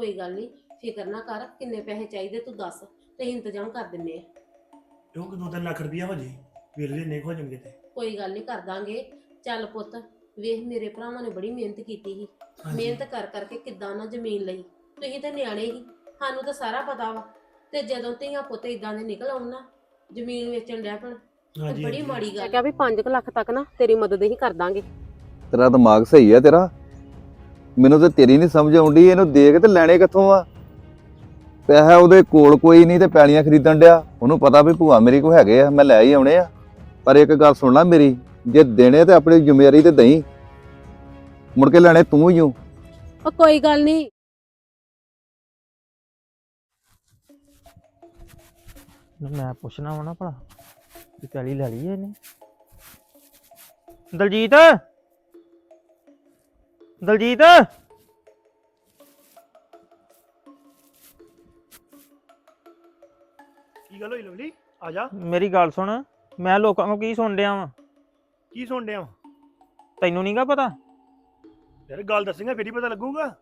ਕੋਈ ਗੱਲ ਨਹੀਂ ਫਿਕਰ ਨਾ ਕਰ ਕਿੰਨੇ ਪੈਸੇ ਚਾਹੀਦੇ ਤੂੰ ਦੱਸ ਤੇ ਇੰਤਜ਼ਾਮ ਕਰ ਦਿੰਨੇ ਆ। ਕਿਉਂਕਿ 2-3 ਲੱਖ ਰੁਪਇਆ ਹੋ ਜੇ? ਵੀਰ ਜੀ ਨੇ ਹੋ ਜਾਣਗੇ ਤੇ। ਕੋਈ ਗੱਲ ਨਹੀਂ ਕਰ ਦਾਂਗੇ। ਚੱਲ ਪੁੱਤ ਵੇਖ ਮੇਰੇ ਭਰਾਵਾਂ ਨੇ ਬੜੀ ਮਿਹਨਤ ਕੀਤੀ ਸੀ। ਮਿਹਨਤ ਕਰ ਕਰਕੇ ਕਿੱਦਾਂ ਨਾ ਜ਼ਮੀਨ ਲਈ। ਤੁਸੀਂ ਤਾਂ ਨਿਆਣੇ ਹੀ ਸਾਨੂੰ ਤਾਂ ਸਾਰਾ ਪਤਾ ਵਾ। ਤੇ ਜਦੋਂ ਧੀਆਂ ਪੁੱਤ ਇਦਾਂ ਦੇ ਨਿਕਲ ਆਉਣ ਨਾ ਜ਼ਮੀਨ ਵੇਚਣ ਡੈ ਪਣ ਹਾਂਜੀ ਬੜੀ ਹਾਂਜੀ। ਮਾੜੀ ਗੱਲ ਕਿਹਾ ਵੀ 5 ਲੱਖ ਤੱਕ ਨਾ ਤੇਰੀ ਮਦਦ ਹੀ ਕਰ ਦਾਂਗੇ। ਤੇਰਾ ਦਿਮਾਗ ਸਹੀ ਹੈ ਤੇਰਾ? ਮੈਨੂੰ ਤੇ ਤੇਰੀ ਨਹੀਂ ਸਮਝ ਆਉਂਦੀ ਇਹਨੂੰ ਦੇ ਕੇ ਤੇ ਲੈਣੇ ਕਿੱਥੋਂ ਆ? ਪੈਸਾ ਉਹਦੇ ਕੋਲ ਕੋਈ ਨਹੀਂ ਤੇ ਪੈਲੀਆਂ ਖਰੀਦਣ ਡਿਆ। ਉਹਨੂੰ ਪਤਾ ਵੀ ਭੂਆ ਮੇਰੀ ਕੋ ਹੈਗੇ ਆ ਮੈਂ ਲੈ ਹੀ ਆਉਣੇ ਆ। ਪਰ ਇੱਕ ਗੱਲ ਸੁਣ ਲੈ ਮੇਰੀ ਜੇ ਦੇਣੇ ਤੇ ਆਪਣੀ ਜ਼ਿੰਮੇਵਾਰੀ ਤੇ ਦਈ। ਮੁੜ ਕੇ ਲੈਣੇ ਤੂੰ ਹੀ ਓ। ਉਹ ਕੋਈ ਗੱਲ ਨਹੀਂ ਮੈਂ ਪੁੱਛਣਾ ਵਾ ਨਾ ਭਲਾ ਕਿ ਪੈਲੀ ਲੈ ਲਈ ਇਹਨੇ। ਦਲਜੀਤ! ਦਲਜੀਤ। ਕੀ ਗੱਲ ਹੋਈ ਲਵਲੀ? ਆ ਜਾ। ਮੇਰੀ ਗੱਲ ਸੁਣ ਮੈਂ ਲੋਕਾਂ ਨੂੰ ਕੀ ਸੁਣ ਡਿਆ ਵਾਂ? ਕੀ ਸੁਣ ਡਿਆ ਵਾਂ? ਤੈਨੂੰ ਨਹੀਂਗਾ ਪਤਾ? ਯਾਰ ਗੱਲ ਦੱਸੇਗਾ ਫੇਰ ਹੀ ਪਤਾ ਲੱਗੂਗਾ।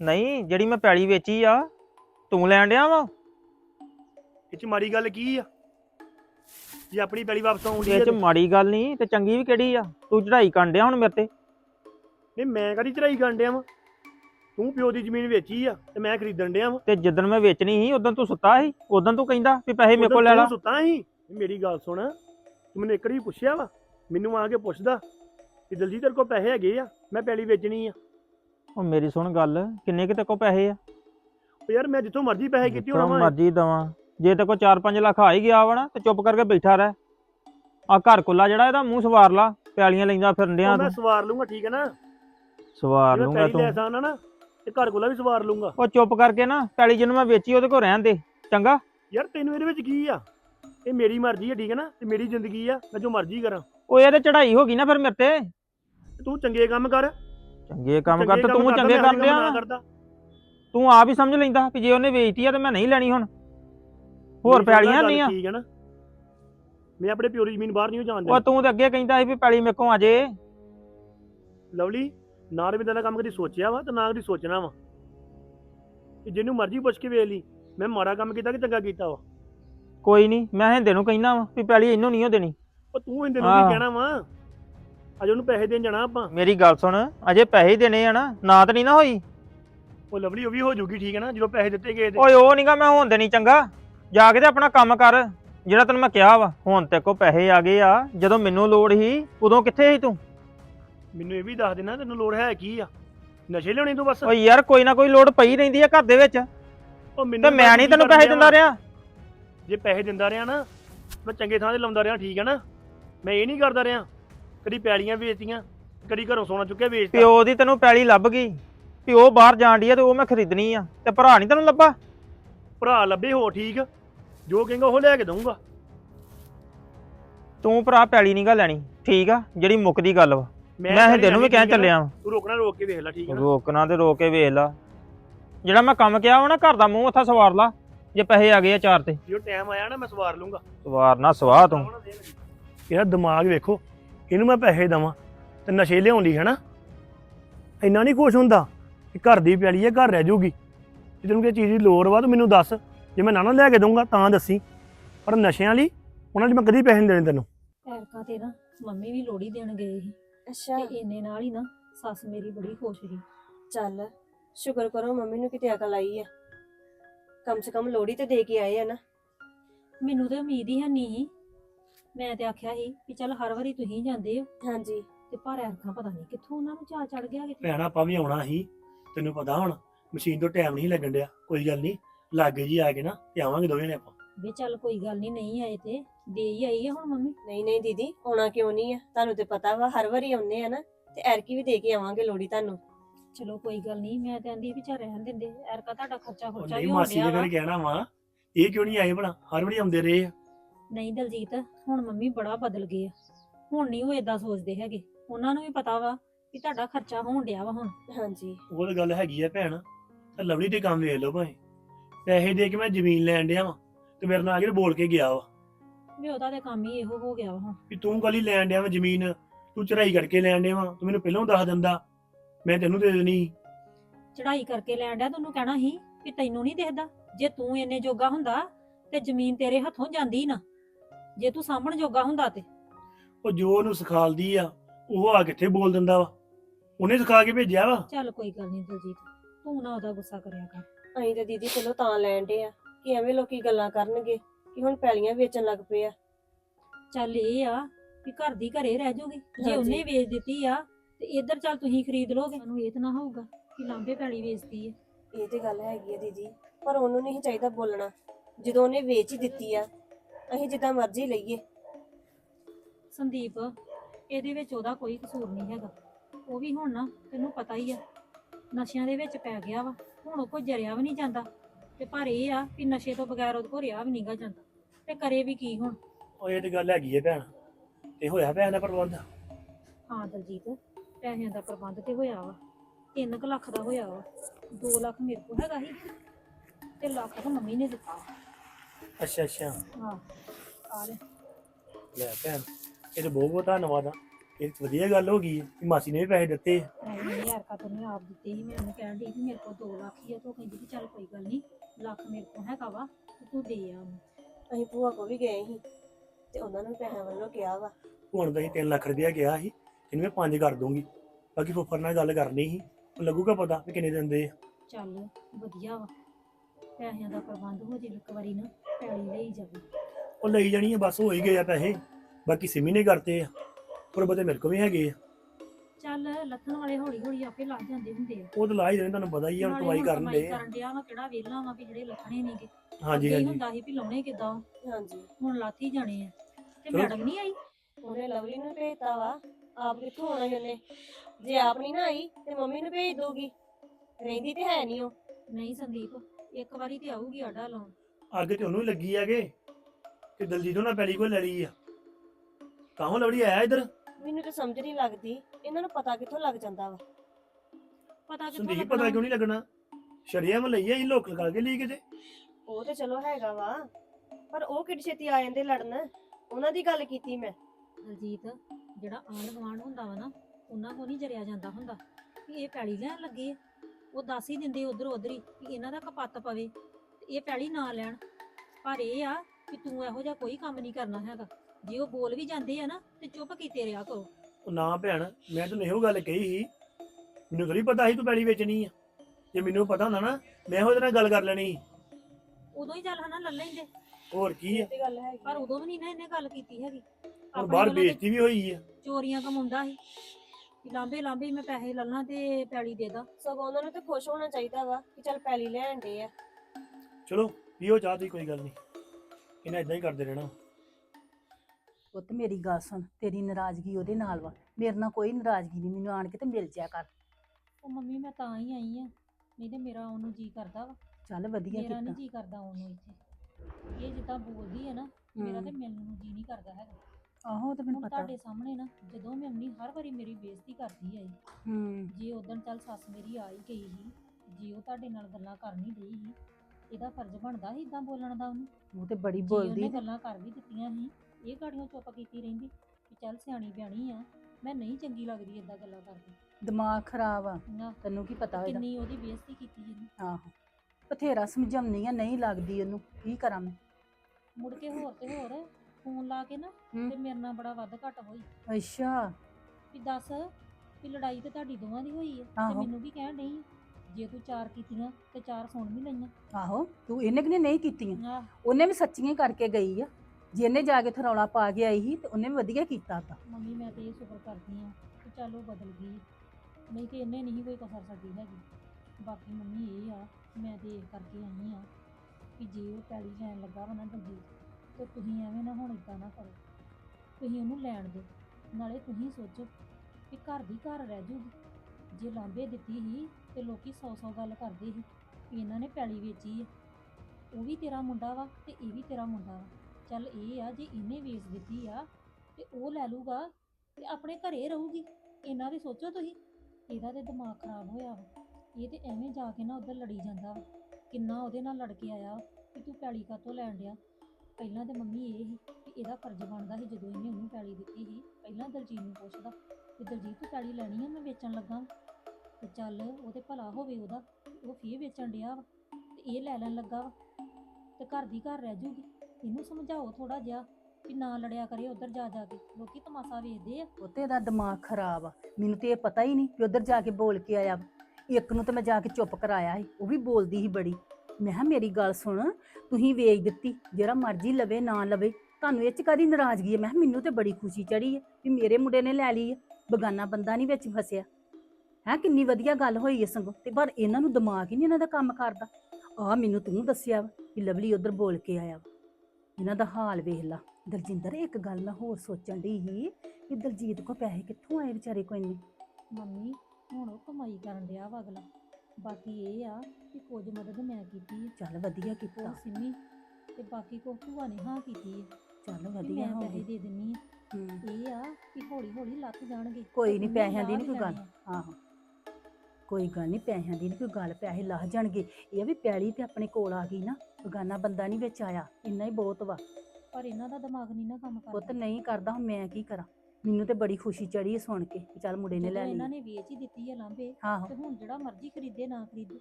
ਨਹੀਂ ਜਿਹੜੀ ਮੈਂ ਪੈਲੀ ਵੇਚੀ ਆ ਤੂੰ ਲੈਣ ਡਿਆ ਵਾ? ਇਹ ਚ ਮਾੜੀ ਗੱਲ ਕੀ ਆ? ਜੇ ਆਪਣੀ ਪੈਲੀ ਵਾਪਸ ਆਉਂਦੀ ਇਹ ਚ ਮਾੜੀ ਗੱਲ ਨਹੀਂ ਤੇ ਚੰਗੀ ਵੀ ਕਿਹੜੀ ਆ? ਤੂੰ ਚੜਾਈ ਕਰਨ ਡਿਆ ਹੁਣ ਮੇਰੇ ਤੇ। ਨਹੀਂ ਮੈਂ ਕਦੀ ਚੜਾਈ ਕਰਨ ਡਿਆ ਵਾਂ? ਤੂੰ ਪਿਓ ਦੀ ਜ਼ਮੀਨ ਵੇਚੀ ਆ ਤੇ ਮੈਂ ਖਰੀਦਣ ਡਿਆ ਵਾਂ। ਤੇ ਜਿੱਦਣ ਮੈਂ ਵੇਚਣੀ ਸੀ ਉਦੋਂ ਤੂੰ ਸੁੱਤਾ ਸੀ? ਉਦੋਂ ਤੂੰ ਕਹਿੰਦਾ ਵੀ ਪੈਸੇ ਮੇਰੇ ਕੋਲ ਲੈ ਲਾ। ਤੂੰ ਸੁੱਤਾ ਸੀ? ਮੇਰੀ ਗੱਲ ਸੁਣ। ਤੂੰ ਮੈਨੂੰ ਇੱਕ ਵਾਰੀ ਪੁੱਛਿਆ ਵਾ? ਮੈਨੂੰ ਆ ਕੇ ਪੁੱਛਦਾ ਕਿ ਦਲਜੀਤ ਤੇਰੇ ਕੋਲ ਪੈਸੇ ਹੈਗੇ ਆ? ਮੈਂ ਪੈਲੀ ਵੇਚਣੀ ਆ। ਉਹ ਮੇਰੀ ਸੁਣ ਗੱਲ ਕਿੰਨੇ ਕਿਤੇ ਕੋ ਪੈਸੇ ਆ? ਉਹ ਯਾਰ ਮੈਂ ਜਿੱਥੋਂ ਮਰਜ਼ੀ ਪੈਸੇ ਕੀਤੀ ਹੋਣਾ ਵਾ। ਮਰਜ਼ੀ ਦਵਾਂ। ਜੇ ਤੇ ਕੋ 4-5 ਲੱਖ ਆ ਹੀ ਗਿਆ ਵਾ ਨਾ ਤੇ ਚੁੱਪ ਕਰਕੇ ਬੈਠਾ ਰਹਿ। ਆ ਘਰ ਕੁੱਲਾ ਜਿਹੜਾ ਇਹਦਾ ਮੂੰਹ ਸਵਾਰ ਲਾ। ਪਿਆਲੀਆਂ ਲੈਂਦਾ ਫਿਰਨ ਡਿਆ ਮੈਂ ਸਵਾਰ ਲੂੰਗਾ ਠੀਕ ਹੈ ਨਾ? ਸਵਾਰ ਲੂੰਗਾ ਤੂੰ। ਲੈ ਸਾਂ ਨਾ ਤੇ ਘਰ ਕੋਲਾ ਵੀ ਸਵਾਰ ਲੂੰਗਾ ਉਹ ਚੁੱਪ ਕਰਕੇ ਨਾ ਪੈਲੀ ਜਿਹਨੂੰ ਮੈਂ ਵੇਚੀ ਉਹਦੇ ਕੋਲ ਰਹਿਣ ਦੇ ਚੰਗਾ? ਯਾਰ ਤੈਨੂੰ ਇਹਦੇ ਵਿੱਚ ਕੀ ਆ? ਇਹ ਮੇਰੀ ਮਰਜ਼ੀ ਹੈ ਠੀਕ ਹੈ ਨਾ? ਤੇ ਮੇਰੀ ਜ਼ਿੰਦਗੀ ਆ ਮੈਂ ਜੋ ਮਰਜ਼ੀ ਕਰਾਂ। ਉਹ ਇਹਦੇ ਚੜਾਈ ਹੋ ਗਈ ਨਾ ਫਿਰ ਮੇਰੇ ਤੇ। ਤੂੰ ਚੰਗੇ ਕੰਮ ਕਰ। ਚੰਗੇ ਕੰਮ ਕਰ ਤੇ ਚੰਗੇ ਕੰਮ ਲਿਆ। ਨਾ ਕਰਦਾ। ਤੂੰ ਆਪ ਹੀ ਸਮਝ ਲੈਂਦਾ ਵੀ ਜੇ ਉਹਨੇ ਵੇਚਤੀ ਆ ਤੇ ਮੈਂ ਨਹੀਂ ਲੈਣੀ ਹੁਣ। ਹੋਰ ਪੈਲੀਆਂ ਨਹੀਂ ਆ। ਠੀਕ ਹੈ ਨਾ। ਮੈਂ ਆਪਣੇ ਪਿਓ ਦੀ ਜ਼ਮੀਨ ਬਾਹਰ ਨਹੀਂ ਜਾਣ ਉਹ ਦੇਣਾ ਤੂੰ ਤੇ ਅੱਗੇ ਕਹਿੰਦਾ ਸੀ ਵੀ ਪੈਲੀ ਮੇਰੇ ਕੋਲ ਆ ਜੇ। ਲਵਲੀ ਨਾ ਰਵਿੰਦਰ ਦਾ ਕੰਮ ਕਦੀ ਸੋਚਿਆ ਵਾ ਤੇ ਨਾ ਕਦੀ ਸੋਚਣਾ ਵਾ। ਕਿ ਜਿਹਨੂੰ ਮਰਜ਼ੀ ਪੁੱਛ ਕੇ ਵੇਖ ਲਈ ਮੈਂ ਮਾੜਾ ਕੰਮ ਕੀਤਾ ਕਿ ਚੰਗਾ ਕੀਤਾ ਵਾ? ਕੋਈ ਨਹੀਂ ਮੈਂ ਹਿੰਦੇ ਨੂੰ ਕਹਿੰਦਾ ਵਾ ਵੀ ਪੈਲੀ ਇਹਨੂੰ ਨਹੀਂ ਓ ਦੇਣੀ। ਉਹ ਤੂੰ ਇਹਦੇ ਨੂੰ। ਕੀ ਕਹਿਣਾ ਵਾ? ਅੱਜ ਉਹਨੂੰ ਪੈਸੇ ਦੇਣ ਜਾਣਾ ਆਪਾਂ। ਮੇਰੀ ਗੱਲ ਸੁਣ ਅਜੇ ਪੈਸੇ ਹੀ ਦੇਣੇ ਆ ਨਾ ਨਾ ਤਾਂ ਨਹੀਂ ਨਾ ਹੋਈ। ਉਹ ਲਵਲੀ ਉਹ ਵੀ ਹੋ ਜਾਊਗੀ ਠੀਕ ਹੈ ਨਾ? ਜਦੋਂ ਪੈਸੇ ਦਿੱਤੇ ਗਏ ਤੇ। ਓਏ ਉਹ ਨਹੀਂਗਾ ਮੈਂ ਹੋਣ ਦੇਣੀ ਚੰਗਾ। ਜਾ ਕੇ ਤੇ ਆਪਣਾ ਕੰਮ ਕਰ ਜਿਹੜਾ ਤੈਨੂੰ ਮੈਂ ਕਿਹਾ ਵਾ। ਹੁਣ ਤੇ ਕੋ ਪੈਸੇ ਆ ਗਏ ਆ ਜਦੋਂ ਮੈਨੂੰ ਲੋੜ ਸੀ ਉਦੋਂ ਕਿੱਥੇ ਸੀ ਤੂੰ? ਮੈਨੂੰ ਇਹ ਵੀ ਦੱਸ ਦੇਣਾ ਤੈਨੂੰ ਲੋੜ ਹੈ ਕੀ ਆ? ਨਸ਼ੇ ਲਿਆਉਣੇ ਤੂੰ ਬਸ? ਓਏ ਯਾਰ ਕੋਈ ਨਾ ਕੋਈ ਲੋੜ ਪਈ ਰਹਿੰਦੀ ਆ ਘਰ ਦੇ ਵਿੱਚ। ਉਹ ਤੇ ਮੈਂ ਨਹੀਂ ਤੈਨੂੰ ਪੈਸੇ ਦਿੰਦਾ ਰਿਹਾ। ਜੇ ਪੈਸੇ ਦਿੰਦਾ ਰਿਹਾ ਨਾ ਮੈਂ ਚੰਗੇ ਥਾਂ ਤੇ ਲਾਉਂਦਾ ਰਿਹਾ ਠੀਕ ਹੈ ਨਾ? ਮੈਂ ਇਹ ਨਹੀਂ ਕਰਦਾ ਰਿਹਾ। ਕਦੀ ਪੈਲੀਆਂ ਵੇਚਤੀਆਂ ਕਦੀ ਘਰੋਂ ਸੋਨਾ ਚੁੱਕਿਆ ਵੇਚਤਾ। ਪਿਓ ਦੀ ਤੈਨੂੰ ਪੈਲੀ ਲੱਭ ਗਈ। ਵੀ ਉਹ ਬਾਹਰ ਜਾਣ ਡਈ ਆ ਤੇ ਉਹ ਮੈਂ ਖਰੀਦਣੀ ਆ। ਤੇ ਭਰਾ ਨਹੀਂ ਤੈਨੂੰ ਲੱਭਾ? ਭਰਾ ਲੱਭੇ ਹੋ ਠੀਕ। ਜੋ ਕਹੇਗਾ ਉਹ ਲੈ ਕੇ ਦਊਂਗਾ। ਤੂੰ ਭਰਾ ਪੈਲੀ ਨਹੀਂਗਾ ਲੈਣੀ ਠੀਕ ਆ? ਜਿਹੜੀ ਮੁੱਕਦੀ ਗੱਲ ਵਾ। ਮੈਂ ਪੈਲੀ ਹਿੰਦੇ ਨੂੰ ਵੀ ਕਹਿ? ਚੱਲਿਆ ਵਾਂ। ਤੂੰ ਰੋਕਣਾ ਰੋਕ ਕੇ ਵੇਖ ਲੈ ਠੀਕ ਹੈ ਨਾ? ਰੋਕਣਾ ਤੇ ਰੋਕ ਕੇ ਵੇਖ ਲਾ। ਜਿਹੜਾ ਮੈਂ ਕੰਮ ਕਿਹਾ ਵਾ ਨਾ ਘਰ ਦਾ ਮੂੰਹ ਉੱਥਾ ਸਵਾਰ ਲਾ। ਜੇ ਪੈਸੇ ਆ ਗਏ ਆ ਚਾਰ ਤੇ। ਜਦੋਂ ਟਾਈਮ ਆਇਆ ਨਾ ਮੈਂ ਸਵਾਰ ਲੂੰਗਾ। ਸਵਾਰ ਨਾ ਸਵਾਹ ਤੂੰ। ਇਹਦਾ ਦਿਮਾਗ ਵੇਖੋ ਇਹਨੂੰ ਮੈਂ ਪੈਸੇ ਦਵਾਂ ਤੇ ਨਸ਼ੇ ਲਿਆਉਣ ਲਈ ਹੈਨਾ? ਇੰਨਾ ਨਹੀਂ ਖੁਸ਼ ਹੁੰਦਾ ਕਿ ਘਰ ਦੀ ਪਿਆਲੀ ਹੈ ਘਰ ਰਹਿ ਜਾਊਗੀ ਜੇ ਤੈਨੂੰ ਕਿਸੇ ਚੀਜ਼ ਦੀ ਲੋੜ ਵਾ ਤੂੰ ਮੈਨੂੰ ਦੱਸ। ਜੇ ਮੈਂ ਨਾ ਨਾ ਲੈ ਕੇ ਦਊਂਗਾ ਤਾਂ ਦੱਸੀ। ਪਰ ਨਸ਼ਿਆਂ ਲਈ ਉਹਨਾਂ 'ਚ ਮੈਂ ਕਦੀ ਪੈਸੇ ਨਹੀਂ ਦੇਣੇ ਤੈਨੂੰ। ਐਰਕਾ ਤੇ ਨਾ ਮੰਮੀ ਵੀ ਲੋੜੀ ਦੇਣ ਗਏ ਸੀ। ਅੱਛਾ। ਤੇ ਇੰਨੇ ਨਾਲ ਹੀ ਨਾ ਸੱਸ ਮੇਰੀ ਬੜੀ ਖੁਸ਼ ਸੀ। ਚੱਲ ਸ਼ੁਕਰ ਕਰੋ ਮੰਮੀ ਨੂੰ ਕਿਤੇ ਅਕਲ ਆਈ ਆ। ਕਮ ਸੇ ਕਮ ਲੋੜੀ ਤੇ ਦੇ ਕੇ ਆਏ ਆ ਨਾ। ਮੈਨੂੰ ਤੇ ਉਮੀਦ ਹੀ ਨਹੀਂ ਮੈਂ ਤੇ ਆਖਿਆ ਸੀ ਵੀ ਚੱਲ ਹਰ ਵਾਰੀ ਤੁਸੀਂ ਜਾਂਦੇ ਹੋ। ਹਾਂਜੀ। ਤੇ ਪਰ ਐਰਕਾ ਪਤਾ ਨਹੀਂ ਕਿੱਥੋਂ ਉਹਨਾਂ ਨੂੰ ਚਾ ਚੜ ਗਿਆ ਕਿਤੇ। ਭੈਣ ਆਪਾਂ ਵੀ ਆਉਣਾ ਸੀ। ਤੈਨੂੰ ਪਤਾ ਹੁਣ ਮਸ਼ੀਨ ਤੋਂ ਟਾਈਮ ਨਹੀਂ ਲੱਗਣ ਡਿਆ। ਕੋਈ ਗੱਲ ਨਹੀਂ ਲਾਗੇ ਜੀ ਆ ਕੇ ਨਾ ਤੇ ਆਵਾਂਗੇ ਦੋਵੇਂ ਨੇ ਆਪਾਂ। ਵੀ ਚੱਲ ਕੋਈ ਗੱਲ ਨਹੀਂ ਨਹੀਂ ਆਏ ਤੇ। ਦੇ ਹੀ ਆਈ ਆ ਹੁਣ ਮੰਮੀ? ਨਹੀਂ ਨਹੀਂ ਦੀਦੀ ਆਉਣਾ ਕਿਉਂ ਨਹੀਂ ਆ? ਤੁਹਾਨੂੰ ਤੇ ਪਤਾ ਵਾ ਹਰ ਵਾਰੀ ਆਉਂਦੇ ਆ ਨਾ ਤੇ ਐਰਕੀ ਵੀ ਦੇ ਕੇ ਆਵਾਂਗੇ ਲੋੜੀ ਤੁਹਾਨੂੰ। ਚਲੋ ਕੋਈ ਗੱਲ ਨਹੀਂ ਮੈਂ ਤੇ ਆਂਦੀ ਵੀ ਰਹਿਣ ਦਿੰਦੇ ਐਰਕਾ ਤੁਹਾਡਾ ਖਰਚਾ ਉਹ ਖਰਚਾ ਨਹੀਂ ਹੋ ਮਾਸੀ ਦੇ ਵਾ। ਘਰ ਕਹਿਣਾ ਵਾ ਇਹ ਕਿਉਂ ਨਹੀਂ ਆਏ ਭਲਾ? ਹਰ ਵਾਰੀ ਆਉਂਦੇ ਰਹੇ ਆ। ਨਹੀਂ ਦਲਜੀਤ ਹੁਣ ਮੰਮੀ ਬੜਾ ਬਦਲ ਗਏ ਆ। ਹੁਣ ਨਹੀਂ ਉਹ ਏਦਾਂ ਸੋਚਦੇ ਹੈਗੇ। ਉਹਨਾਂ ਨੂੰ ਵੀ ਪਤਾ ਵਾ ਵੀ ਤੁਹਾਡਾ ਖਰਚਾ ਹੋਣ ਡਿਆ ਵਾ ਹੁਣ। ਹਾਂਜੀ। ਉਹ ਤਾਂ ਗੱਲ ਹੈਗੀ ਆ ਭੈਣ ਤਾਂ ਲਵਲੀ ਤੇ ਕੰਮ ਵੇਖ ਲਓ ਭਾਵੇਂ। ਪੈਸੇ ਦੇ ਕੇ ਮੈਂ ਜ਼ਮੀਨ ਲੈਣ ਡਿਆ ਵਾ ਤੇ ਮੇਰੇ ਨਾਲ ਆ ਕੇ ਬੋਲ ਕੇ ਗਿਆ ਵਾ। ਵੀ ਉਹਦਾ ਤੇ ਕੰਮ ਹੀ ਇਹੋ ਹੋ ਗਿਆ ਵਾ ਹੁਣ। ਵੀ ਤੂੰ ਹੀ ਲੈਣ ਡਿਆ ਵਾ ਜ਼ਮੀਨ ਤੂੰ ਚੜਾਈ ਕਰਕੇ ਲੈਣ ਡਿਆ ਵਾ ਤੂੰ ਮੈਨੂੰ ਪਹਿਲਾਂ ਦੱਸ ਦਿੰਦਾ ਮੈਂ ਤੈਨੂੰ ਦੇ ਦੇਣੀ। ਚੜਾਈ ਕਰਕੇ ਲੈਣ ਡਿਆ ਤੈਨੂੰ ਕਹਿਣਾ ਸੀ ਕਿ ਤੈਨੂੰ ਨਹੀਂ ਦਿਖਦਾ ਜੇ ਤੂੰ ਇੰਨੇ ਜੋਗਾ ਹੁੰਦਾ ਤੇ ਜ਼ਮੀਨ ਤੇਰੇ ਹੱਥੋਂ ਜਾਂਦੀ ਨਾ ਜੇ ਤੂੰ ਸਾਂਭਣ ਜੋਗਾ ਹੁੰਦਾ ਤੇ। ਉਹ ਜੋ ਉਹਨੂੰ ਸਿਖਾਲਦੀ ਆ ਉਹ ਆ ਕਿੱਥੇ ਬੋਲ ਦਿੰਦਾ ਵਾ? ਉਹਨੇ ਸਿਖਾ ਕੇ ਭੇਜਿਆ ਵਾ? ਚੱਲ ਕੋਈ ਗੱਲ ਨਹੀਂ ਦਲਜੀਤ ਤੂੰ ਨਾ ਉਹਦਾ ਗੁੱਸਾ ਕਰਿਆ ਕਰ। ਅਸੀਂ ਤਾਂ ਦੀਦੀ ਚਲੋ ਤਾਂ ਲੈਣ ਡੇ ਆ ਕਿ ਐਵੇਂ ਲੋਕੀ ਗੱਲਾਂ ਕਰਨਗੇ। ਕਿ ਹੁਣ ਪੈਲੀਆਂ ਵੇਚਣ ਲੱਗ ਪਏ ਆ। ਚੱਲ ਇਹ ਆ ਵੀ ਘਰ ਦੀ ਘਰੇ ਰਹਿ ਜਾਊਗੀ ਜੇ ਹਾਂਜੀ। ਉਹਨੇ ਵੇਚ ਦਿੱਤੀ ਆ ਤੇ ਇੱਧਰ ਚੱਲ ਤੁਸੀਂ ਖਰੀਦ ਲੋਗੇ। ਸਾਨੂੰ ਇਹ ਤਾਂ ਨਾ ਹੋਊਗਾ ਕਿ ਲਾਂਬੇ ਪੈਲੀ ਵੇਚਦੀ ਹੈ ਇਹ ਤੇ ਗੱਲ ਹੈਗੀ ਆ ਦੀਦੀ ਪਰ ਉਹਨੂੰ ਨਹੀਂ ਚਾਹੀਦਾ ਬੋਲਣਾ। ਜਦੋਂ ਉਹਨੇ ਵੇਚ ਹੀ ਦਿੱਤੀ ਆ ਅਸੀਂ ਜਿੱਦਾਂ ਮਰਜ਼ੀ ਲਈਏ। ਸੰਦੀਪ ਇਹਦੇ ਵਿੱਚ ਉਹਦਾ ਕੋਈ ਕਸੂਰ ਨਹੀਂ ਹੈਗਾ। ਉਹ ਵੀ ਹੁਣ ਨਾ ਤੈਨੂੰ ਪਤਾ ਹੀ ਆ ਨਸ਼ਿਆਂ ਦੇ ਵਿੱਚ ਪੈ ਗਿਆ ਵਾ। ਹੁਣ ਉਹ ਕੋ ਜਰਿਆ ਵੀ ਨਹੀਂ ਜਾਂਦਾ। ਤੇ ਪਰ ਇਹ ਆ ਵੀ ਨਸ਼ੇ ਤੋਂ ਬਗੈਰ ਉਹਦੇ ਕੋ ਰਿਹਾ ਵੀ ਨਹੀਂਗਾ ਜਾਂਦਾ। ਤੇ ਕਰੇ ਵੀ ਕੀ ਹੁਣ? ਉਹ ਇਹ ਤੇ ਗੱਲ ਹੈਗੀ ਹੈ ਭੈਣ। ਤੇ ਹੋਇਆ ਭੈਣ ਦਾ ਪ੍ਰਬੰਧ? ਹਾਂ ਦਲਜੀਤ ਪੈਸਿਆਂ ਦਾ ਪ੍ਰਬੰਧ ਤੇ ਹੋਇਆ ਵਾ। 3 ਲੱਖ ਦਾ ਹੋਇਆ ਵਾ। 2 ਲੱਖ ਮੇਰੇ ਕੋਲ ਹੈਗਾ ਸੀ ਤੇ ਲੱਖ ਤਾਂ ਮੰਮੀ ਨੇ ਦਿੱਤਾ ਅੱਛਾ ਅੱਛਾ। ਹਾਂ ਆ ਲੈ। ਲੈ ਭੈਣ ਇਹ ਤੇ ਬਹੁਤ ਬਹੁਤ ਧੰਨਵਾਦ ਆ। ਇਹ ਤਾਂ ਵਧੀਆ ਗੱਲ ਹੋ ਗਈ ਹੈ ਕਿ ਮਾਸੀ ਨੇ ਵੀ ਪੈਸੇ ਦਿੱਤੇ। ਨਹੀਂ ਯਾਰ ਕਾ ਤੈਨੂੰ ਆਪ ਦਿੱਤੇ ਸੀ। ਮੈਂ ਉਹਨੂੰ ਕਹਿਣ ਸੀ ਮੇਰੇ ਕੋਲ 2 ਲੱਖ ਹੀ ਆ। ਤੂੰ ਕਹਿੰਦੀ ਵੀ ਚੱਲ ਕੋਈ ਗੱਲ ਨਹੀਂ ਲੱਖ ਮੇਰੇ ਕੋਲ ਹੈਗਾ ਵਾ ਤੇ ਤੂੰ ਦੇ ਆ ਉਹਨੂੰ। ਅਸੀਂ ਭੂਆ ਕੋ ਵੀ ਗਏ ਸੀ ਤੇ ਉਹਨਾਂ ਨੂੰ ਪੈਸਿਆਂ ਵੱਲੋਂ ਕਿਹਾ ਵਾ। ਹੁਣ ਤਾਂ ਅਸੀਂ 3 ਲੱਖ ਰੁਪਇਆ ਗਿਆ ਸੀ ਇਹਨੂੰ ਮੈਂ 5 ਕਰ ਦੂੰਗੀ ਬਾਕੀ ਫੁੱਫਰ ਨਾਲ ਗੱਲ ਕਰਨੀ ਸੀ ਉਹ ਲੱਗੂਗਾ ਪਤਾ ਵੀ ਕਿੰਨੇ ਦਿੰਦੇ ਆ। ਚੱਲ ਵਧੀਆ ਵਾ ਪੈਸਿਆਂ ਦਾ ਪ੍ਰਬੰਧ ਹੋ ਜੇ ਇੱਕ ਵਾਰੀ ਨਾ ਪੈਲੀ ਲਈ ਜਾਵੇ। ਉਹ ਲਈ ਜਾਣੀ ਆ ਬਸ ਹੋ ਹੀ ਗਏ ਆ ਪੈਸੇ ਬਾਕੀ ਸਿਮੀ ਨੇ ਕਰਤੇ ਆ ਪਰ ਬਤੇ ਮੇਰੇ ਕੋਲ ਵੀ ਹੈਗੇ ਆ। ਚੱਲ ਲੱਥਣ ਵਾਲੇ ਹੌਲੀ ਹੌਲੀ ਆਪੇ ਲੱਗ ਜਾਂਦੇ ਹੁੰਦੇ ਆ। ਉਹ ਤਾਂ ਲਾ ਹੀ ਤੁਹਾਨੂੰ ਪਤਾ ਹੀ ਆ ਹੁਣ ਨਾਲੇ ਕਮਾਈ ਹੁਣ ਕਰਨ ਕਮਾਈ ਦੇ ਕਰਨ ਡਿਆ ਵਾ ਕਿਹੜਾ ਵੇਲਾ ਵਾ ਵੀ ਜਿਹੜੇ ਲੱਥਣੇ ਨਹੀਂਗੇ ਹਾਂਜੀ ਹਾਂਜੀ। ਹੁੰਦਾ ਸੀ ਵੀ ਲਾਉਣੇ ਕਿਦਾਂ। ਹਾਂਜੀ। ਹੁਣ ਲਾਥੀ ਜਾਣੇ ਆ। ਤੇ ਚਲੋ। ਮੈਡਮ ਨਹੀਂ ਆਈ? ਉਹਨੇ ਲਵਲੀ ਨੂੰ ਭੇਜਤਾ ਵਾ ਆਪ ਕਿੱਥੋਂ ਆਉਣਾ ਸੀ ਉਹਨੇ? ਜੇ ਆਪ ਨਹੀਂ ਨਾ ਆਈ ਤੇ ਮੰਮੀ ਨੂੰ ਭੇਜ ਦੋਗੀ ਰਹਿੰਦੀ ਤੇ ਹੈ ਨਹੀਂ ਉਹ। ਨਹੀਂ ਸੰਦੀਪ ਇੱਕ ਵਾਰੀ ਤੇ ਆਊਗੀ ਆਡਾ ਲਾਉਣ। ਅੱਗ ਤੇ ਉਹਨੂੰ ਹੀ ਲੱਗੀ ਹੈਗੇ ਕਿ ਦਲਜੀਤ ਉਹਨਾਂ ਪੈਲੀ ਕੋਲ ਲੈ ਲਈ ਆ ਕਾਹੋਂ ਲਵੜੀ ਆਇਆ ਇੱਧਰ? ਮੈਨੂੰ ਤਾਂ ਸਮਝ ਨਹੀਂ ਲੱਗਦੀ ਇਹਨਾਂ ਨੂੰ ਪਤਾ ਕਿੱਥੋਂ ਲੱਗ ਜਾਂਦਾ ਵਾ। ਪਤਾ ਕਿੱਥੋਂ ਸੰਦੀਪ ਪਤਾ ਕਿਉਂ ਨਹੀਂ ਲੱਗਣਾ? ਸ਼ਰੀਆ ਮੈਂ ਲਈ ਇਹ ਲੋਕ ਲਗਾ ਕੇ ਲਈ ਕਿਤੇ? ਉਹ ਤੇ ਚਲੋ ਹੈਗਾ ਵਾ ਪਰ ਉਹ ਕਿੱਡੀ ਛੇਤੀ ਆ ਜਾਂਦੇ ਲੜਨ? ਉਹਨਾਂ ਦੀ ਗੱਲ ਕੀਤੀ ਮੈਂ। ਦਲਜੀਤ ਜਿਹੜਾ ਆਂਢ ਗੁਆਂਢ ਹੁੰਦਾ ਵਾ ਨਾ ਉਹਨਾਂ ਕੋ ਨਹੀਂ ਜਰਿਆ ਜਾਂਦਾ ਹੁੰਦਾ ਕਿ ਇਹ ਪੈਲੀ ਲੈਣ ਲੱਗੇ ਆ। ਉਹ ਦੱਸ ਹੀ ਦਿੰਦੇ ਉਧਰ ਉਧਰ ਹੀ ਕਿ ਇਹਨਾਂ ਦਾ ਕਪੱਤ ਪਵੇ ਤੇ ਇਹ ਪੈਲੀ ਨਾ ਲੈਣ। ਪਰ ਇਹ ਆ ਕਿ ਤੂੰ ਇਹੋ ਜਿਹਾ ਕੋਈ ਕੰਮ ਨਹੀਂ ਕਰਨਾ ਹੈਗਾ। ਜੇ ਉਹ ਬੋਲ ਵੀ ਜਾਂਦੇ ਆ ਨਾ ਤੇ ਚੁੱਪ ਕੀਤੇ ਰਿਹਾ ਕਰੋ। ਉਹ ਨਾ ਭੈਣ ਮੈਂ ਤੈਨੂੰ ਇਹੋ ਗੱਲ ਕਹੀ ਸੀ। ਮੈਨੂੰ ਥੋੜੀ ਪਤਾ ਸੀ ਤੂੰ ਪੈਲੀ ਵੇਚਣੀ ਆ। ਜੇ ਮੈਨੂੰ ਪਤਾ ਹੁੰਦਾ ਨਾ ਮੈਂ ਉਹਦੇ ਨਾਲ ਗੱਲ ਕਰ ਲੈਣੀ ਸੀ। ਉਦੋਂ ਹੀ ਚੱਲ ਹਨਾ ਲੈ ਲੈਂਦੇ। ਹੋਰ ਕੀ ਆ? ਇਹ ਤੇ ਗੱਲ ਹੈਗੀ ਪਰ ਉਦੋਂ ਵੀ ਨਹੀਂ ਨਾ ਇਹਨੇ ਗੱਲ ਕੀਤੀ ਹੈਗੀ। ਹੁਣ ਆਪਣੇ ਬਾਹਰ ਬੇਇੱਜ਼ਤੀ ਵੀ ਹੋਈ ਆ। ਚੋਰੀਆਂ ਕਮਾਉਂਦਾ ਸੀ। ਕਿ ਲਾਂਬੇ ਲਾਂਬੇ ਹੀ ਮੈਂ ਪੈਸੇ ਲੱਲਾਂ ਤੇ ਪੈਲੀ ਦੇ ਦਾਂ। ਸਗੋਂ ਉਹਨਾਂ ਨੂੰ ਤੇ ਖੁਸ਼ ਹੋਣਾ ਚਾਹੀਦਾ ਵਾ ਕਿ ਚੱਲ ਪੈਲੀ ਲੈਣ ਦੇ ਆ। ਚਲੋ ਪੀਓ ਚਾਹ ਦੀ ਕੋਈ ਗੱਲ ਨਹੀਂ। ਇਹਨਾਂ ਇਦਾਂ ਹੀ ਕਰਦੇ ਰਹਿਣਾ। ਪੁੱਤ ਮੇਰੀ ਗੱਲ ਸੁਣ ਤੇਰੀ ਨਾਰਾਜ਼ਗੀ ਉਹਦੇ ਨਾਲ ਵਾ। ਮੇਰੇ ਨਾਲ ਕੋਈ ਨਾਰਾਜ਼ਗੀ ਨਹੀਂ ਮੈਨੂੰ ਆਣ ਕੇ ਤੇ ਮਿਲ ਜਿਆ ਕਰ। ਉਹ ਮੰਮੀ ਮੈਂ ਤਾਂ ਹੀ ਆਈ ਆ। ਨਹੀਂ ਤੇ ਮੇਰਾ ਉਹਨੂੰ ਜੀ ਕਰਦਾ ਵਾ। ਚੱਲ ਵਧੀਆ ਮੇਰਾ ਨਹੀਂ ਕੀਤਾ ਜੀ ਕਰਦਾ ਉਹਨੂੰ ਇੱਥੇ। ਇਹ ਜਿੱਦਾਂ ਬੋਲਦੀ ਹੈ ਨਾ ਮੇਰਾ ਤੇ ਮਿਲਣ ਨੂੰ ਜੀ ਨਹੀਂ ਕਰਦਾ ਹੈਗਾ। ਆਹੋ ਉਹ ਤਾਂ ਮੈਨੂੰ ਹੁਣ ਪਤਾ। ਤੁਹਾਡੇ ਸਾਹਮਣੇ ਨਾ ਜਦੋਂ ਮੈਂ ਆਪਣੀ ਹਰ ਵਾਰੀ ਮੇਰੀ ਬੇਇੱਜ਼ਤੀ ਕਰਦੀ ਹੈ ਹੂੰ। ਜੇ ਉਦੋਂ ਚੱਲ ਸੱਸ ਮੇਰੀ ਆ ਹੀ ਗਈ ਸੀ ਜੇ ਉਹ ਤੁਹਾਡੇ ਨਾਲ ਗੱਲਾਂ ਕਰਨ ਹੀ ਡਈ ਸੀ ਇਹਦਾ ਫਰਜ਼ ਬਣਦਾ ਸੀ ਇਦਾਂ ਬੋਲਣ ਦਾ ਉਹਨੂੰ। ਉਹ ਤੇ ਬੜੀ ਜੇ ਬੋਲਦੀ ਉਹਨੇ ਗੱਲਾਂ ਕਰ ਵੀ ਦਿੱਤੀਆਂ ਸੀ ਇਹ ਗਾੜੀਆਂ ਚੁੱਪ ਕੀਤੀ ਰਹਿੰਦੀ ਕਿ ਚੱਲ ਸਿਆਣੀ ਬਿਆਣੀ ਆ ਮੈਂ ਨਹੀਂ ਚੰਗੀ ਲੱਗਦੀ ਇਦਾਂ ਗੱਲਾਂ ਕਰਦੀ। ਦਿਮਾਗ ਖਰਾਬ ਆ। ਨਾ ਤੈਨੂੰ ਕੀ ਪਤਾ ਹੋਏਗਾ? ਕਿੰਨੀ ਉਹਦੀ ਬੇਇੱਜ਼ਤੀ ਕੀਤੀ ਇਹਨੇ। ਆਹੋ। ਬਥੇਰਾ ਸਮਝਾਉਣੀ ਆ ਨਹੀਂ ਲੱਗਦੀ ਉਹਨੂੰ ਕੀ ਕਰਾਂ ਮੈਂ? ਮੁੜ ਕੇ ਹੋਰ ਤੇ ਹੋਰ ਫੋਨ ਲਾ ਕੇ ਨਾ ਹੂੰ। ਤੇ ਮੇਰੇ ਨਾਲ ਬੜਾ ਵੱਧ ਘੱਟ ਹੋਈ। ਅੱਛਾ। ਵੀ ਦੱਸ ਵੀ ਲੜਾਈ ਤੇ ਤੁਹਾਡੀ ਦੋਵਾਂ ਦੀ ਹੋਈ ਹੈ ਤੇ ਆਹੋ। ਮੈਨੂੰ ਕੀ ਕਹਿਣ ਡਈ ਜੇ ਤੂੰ ਚਾਰ ਕੀਤੀਆਂ ਤੇ ਚਾਰ ਸੁਣ ਵੀ ਲਈਆਂ। ਆਹੋ ਤੂੰ ਇਹਨੇ ਕਿ ਨਹੀਂ ਕੀਤੀਆਂ? ਆਹ, ਉਹਨੇ ਵੀ ਸੱਚੀਆਂ ਹੀ ਕਰਕੇ ਗਈ ਆ। ਜੇ ਇਹਨੇ ਜਾ ਕੇ ਥਰੌਲਾ ਪਾ ਕੇ ਆਈ ਸੀ ਤੇ ਉਹਨੇ ਵੀ ਵਧੀਆ ਕੀਤਾ ਤਾਂ। ਮੰਮੀ ਮੈਂ ਤੇ ਇਹ ਸ਼ੁਕਰ ਕਰਦੀ ਆ ਕਿ ਚੱਲ ਉਹ ਬਦਲ ਗਈ। ਨਹੀਂ ਤੇ ਇਹਨੇ ਨਹੀਂ ਕੋਈ ਕਸਰ ਛੱਡੀ ਹੈਗੀ। ਬਾਕੀ ਮੰਮੀ ਇਹ ਆ ਮੈਂ ਤੇ ਇਹ ਕਰਕੇ ਆਈ ਆ ਕਿ ਜੇ ਉਹ ਪੈਲੀ ਲੈਣ ਲੱਗਾ ਵਾ ਨਾ ਦਲਜੀਤ ਤੇ ਤੁਸੀਂ ਐਵੇਂ ਨਾ ਹੁਣ ਇਦਾਂ ਨਾ ਕਰੋ। ਤੁਸੀਂ ਉਹਨੂੰ ਲੈਣ ਦਿਓ ਨਾਲੇ ਤੁਸੀਂ ਸੋਚੋ ਕਿ ਘਰ ਦੀ ਘਰ ਰਹਿ ਜੂਗੀ। ਜੇ ਲਾਂਬੇ ਦਿੱਤੀ ਸੀ ਤੇ ਲੋਕੀ ਸੌ ਸੌ ਗੱਲ ਕਰਦੇ ਸੀ ਵੀ ਇਹਨਾਂ ਨੇ ਪੈਲੀ ਵੇਚੀ ਆ। ਉਹ ਵੀ ਤੇਰਾ ਮੁੰਡਾ ਵਾ ਤੇ ਇਹ ਵੀ ਤੇਰਾ ਮੁੰਡਾ ਵਾ। ਚੱਲ ਇਹ ਆ ਜੇ ਇਹਨੇ ਵੇਚ ਦਿੱਤੀ ਆ ਤੇ ਉਹ ਲੈ ਲੂਗਾ ਤੇ ਆਪਣੇ ਘਰੇ ਰਹੂਗੀ। ਇਹਨਾਂ ਦੀ ਸੋਚੋ ਤੁਸੀਂ। ਇਹਦਾ ਤੇ ਦਿਮਾਗ ਖਰਾਬ ਹੋਇਆ ਵਾ। ਇਹ ਤੇ ਐਵੇਂ ਜਾ ਕੇ ਨਾ ਉਧਰ ਲੜੀ ਜਾਂਦਾ ਵਾ। ਕਿੰਨਾ ਉਹਦੇ ਨਾਲ ਲੜ ਕੇ ਆਇਆ ਕਿ ਤੂੰ ਪੈਲੀ ਕਾਤੋਂ ਲੈਣ ਡਿਆ। ਪਹਿਲਾਂ ਤੇ ਮੰਮੀ ਇਹ ਸੀ ਕਿ ਇਹਦਾ ਫਰਜ਼ ਬਣਦਾ ਸੀ ਜਦੋਂ ਇਹਨੇ ਉਹਨੂੰ ਪੈਲੀ ਦਿੱਤੀ ਸੀ। ਪਹਿਲਾਂ ਦਲਜੀਤ ਨੂੰ ਪੁੱਛਦਾ। ਕਿ ਦਲਜੀਤ ਤੂੰ ਪੈਲੀ ਲੈਣੀ ਆ, ਮੈਂ ਵੇਚਣ ਲੱਗਾ ਵਾਂ। ਤੇ ਚੱਲ, ਉਹਦੇ ਭਲਾ ਹੋਵੇ ਉਹਦਾ, ਉਹ ਫੇਰ ਵੇਚਣ ਡਿਆ ਵਾ, ਤੇ ਇਹ ਲੈ ਲੈਣ ਲੱਗਾ ਵਾ। ਤੇ ਘਰ ਦੀ ਘਰ ਰਹਿ ਜੂਗੀ। ਇਹਨੂੰ ਸਮਝਾਓ ਥੋੜਾ ਜਿਹਾ ਵੀ ਨਾ ਲੜਿਆ ਕਰੇ ਉਧਰ ਜਾ ਜਾ ਕੇ। ਲੋਕੀ ਤਮਾਸ਼ਾ ਵੇਖਦੇ ਆ। ਉੱਤੇ ਦਾ ਦਿਮਾਗ ਖਰਾਬ ਆ। ਮੈਨੂੰ ਤੇ ਇਹ ਪਤਾ ਹੀ ਨਹੀਂ ਕਿ ਉਧਰ ਜਾ ਕੇ ਬੋਲ ਕੇ ਆਇਆ ਇੱਕ ਨੂੰ ਤੇ ਮੈਂ ਜਾ ਕੇ ਚੁੱਪ ਕਰਾਇਆ ਸੀ, ਉਹ ਵੀ ਬੋਲਦੀ ਸੀ ਬੜੀ। ਮੈਂ ਕਿਹਾ, ਮੇਰੀ ਗੱਲ ਸੁਣ, ਤੁਸੀਂ ਵੇਚ ਦਿੱਤੀ, ਜਿਹੜਾ ਮਰਜ਼ੀ ਲਵੇ, ਨਾ ਲਵੇ। ਤੁਹਾਨੂੰ ਇਹ ਚ ਕਾਦੀ ਨਾਰਾਜ਼ਗੀ ਹੈ? ਮੈਂ ਕਿਹਾ ਮੈਨੂੰ ਤੇ ਬੜੀ ਖੁਸ਼ੀ ਚੜੀ ਹੈ ਵੀ ਮੇਰੇ ਮੁੰਡੇ ਨੇ ਲੈ ਲਈ ਹੈ। ਬਗਾਨਾ ਬੰਦਾ ਨਹੀਂ ਵਿੱਚ ਫਸਿਆ। ਹੈ ਕਿੰਨੀ ਵਧੀਆ ਗੱਲ ਹੋਈ ਹੈ ਸੰਗੋ। ਤੇ ਪਰ ਇਹਨਾਂ ਨੂੰ ਦਿਮਾਗ ਹੀ ਨਹੀਂ ਇਹਨਾਂ ਦਾ ਕੰਮ ਕਰਦਾ। ਆ ਮੈਨੂੰ ਤੂੰ ਦੱਸਿਆ ਵਾ ਲਵਲੀ ਉਧਰ ਬੋਲ ਕੇ ਆਇਆ ਵਾ। ਇਹਨਾਂ ਦਾ ਹਾਲ ਵੇਖ ਲਾ। ਦਲਜਿੰਦਰ ਇੱਕ ਗੱਲ ਮੈਂ ਹੋਰ ਸੋਚਣ ਦੀ ਸੀ ਕਿ ਦਲਜੀਤ ਕੋ ਪੈਸੇ ਕਿੱਥੋਂ ਆਏ ਵਿਚਾਰੇ ਕੋ ਇੰਨੇ ਮੰਮੀ ਹੁਣ ਉਹ ਕਮਾਈ ਕਰਨ ਡਿਆ ਵਾ ਅਗਲਾ। ਬਾਕੀ ਇਹ ਆ ਕਿ ਕੁਝ ਮਦਦ ਮੈਂ ਕੀਤੀ ਹੈ। ਚੱਲ ਵਧੀਆ ਕੀਤਾ। ਸਿੰਮੀ ਤੇ ਬਾਕੀ ਕੋ ਭੂਆ ਨੇ ਹਾਂ ਕੀਤੀ ਹੈ। ਚੱਲ ਵੀ ਵਧੀਆ ਮੈਂ ਹੋ ਪੈਸੇ ਗਈ ਦੇ ਦਿੰਨੀ ਆ। ਹੂੰ। ਇਹ ਆ ਕਿ ਹੌਲੀ ਹੌਲੀ ਲੱਥ ਜਾਣਗੇ। ਕੋਈ ਨਹੀਂ ਪੈਸਿਆਂ ਦੀ ਨਹੀਂ ਕੋਈ ਗੱਲ। ਆ। ਆਹੋ। ਕੋਈ ਗੱਲ ਨਹੀਂ ਪੈਸਿਆਂ ਦੀ ਨਹੀਂ ਕੋਈ ਗੱਲ ਪੈਸੇ ਲਾਹ ਜਾਣਗੇ। ਇਹ ਆ ਵੀ ਪੈਲੀ ਤੇ ਆਪਣੇ ਕੋਲ ਆ ਗਈ ਨਾ ਬਗਾਨਾ ਬੰਦਾ ਨਹੀਂ ਵਿੱਚ ਆਇਆ ਇੰਨਾ ਹੀ ਬਹੁਤ ਵਾ। ਪਰ ਇਹਨਾਂ ਦਾ ਦਿਮਾਗ ਨਹੀਂ ਨਾ ਕੰਮ ਪੁੱਤ ਕਰਦਾ ਨਹੀਂ ਕਰਦਾ ਹੁਣ ਮੈਂ ਕੀ ਕਰਾਂ? ਮੈਨੂੰ ਤੇ ਬੜੀ ਖੁਸ਼ੀ ਚੜੀ ਸੁਣ ਕੇ ਚੱਲ ਮੁੰਡੇ ਨੇ ਜਦੋਂ ਲੈ ਇਹਨਾਂ ਲਈ ਨੇ ਵੇਚ ਹੀ ਦਿੱਤੀ ਹੈ ਲਾਂਬੇ ਆਹੋ। ਤੇ ਹੁਣ ਜਿਹੜਾ ਮਰਜ਼ੀ ਖਰੀਦੇ ਨਾ ਖਰੀਦੇ।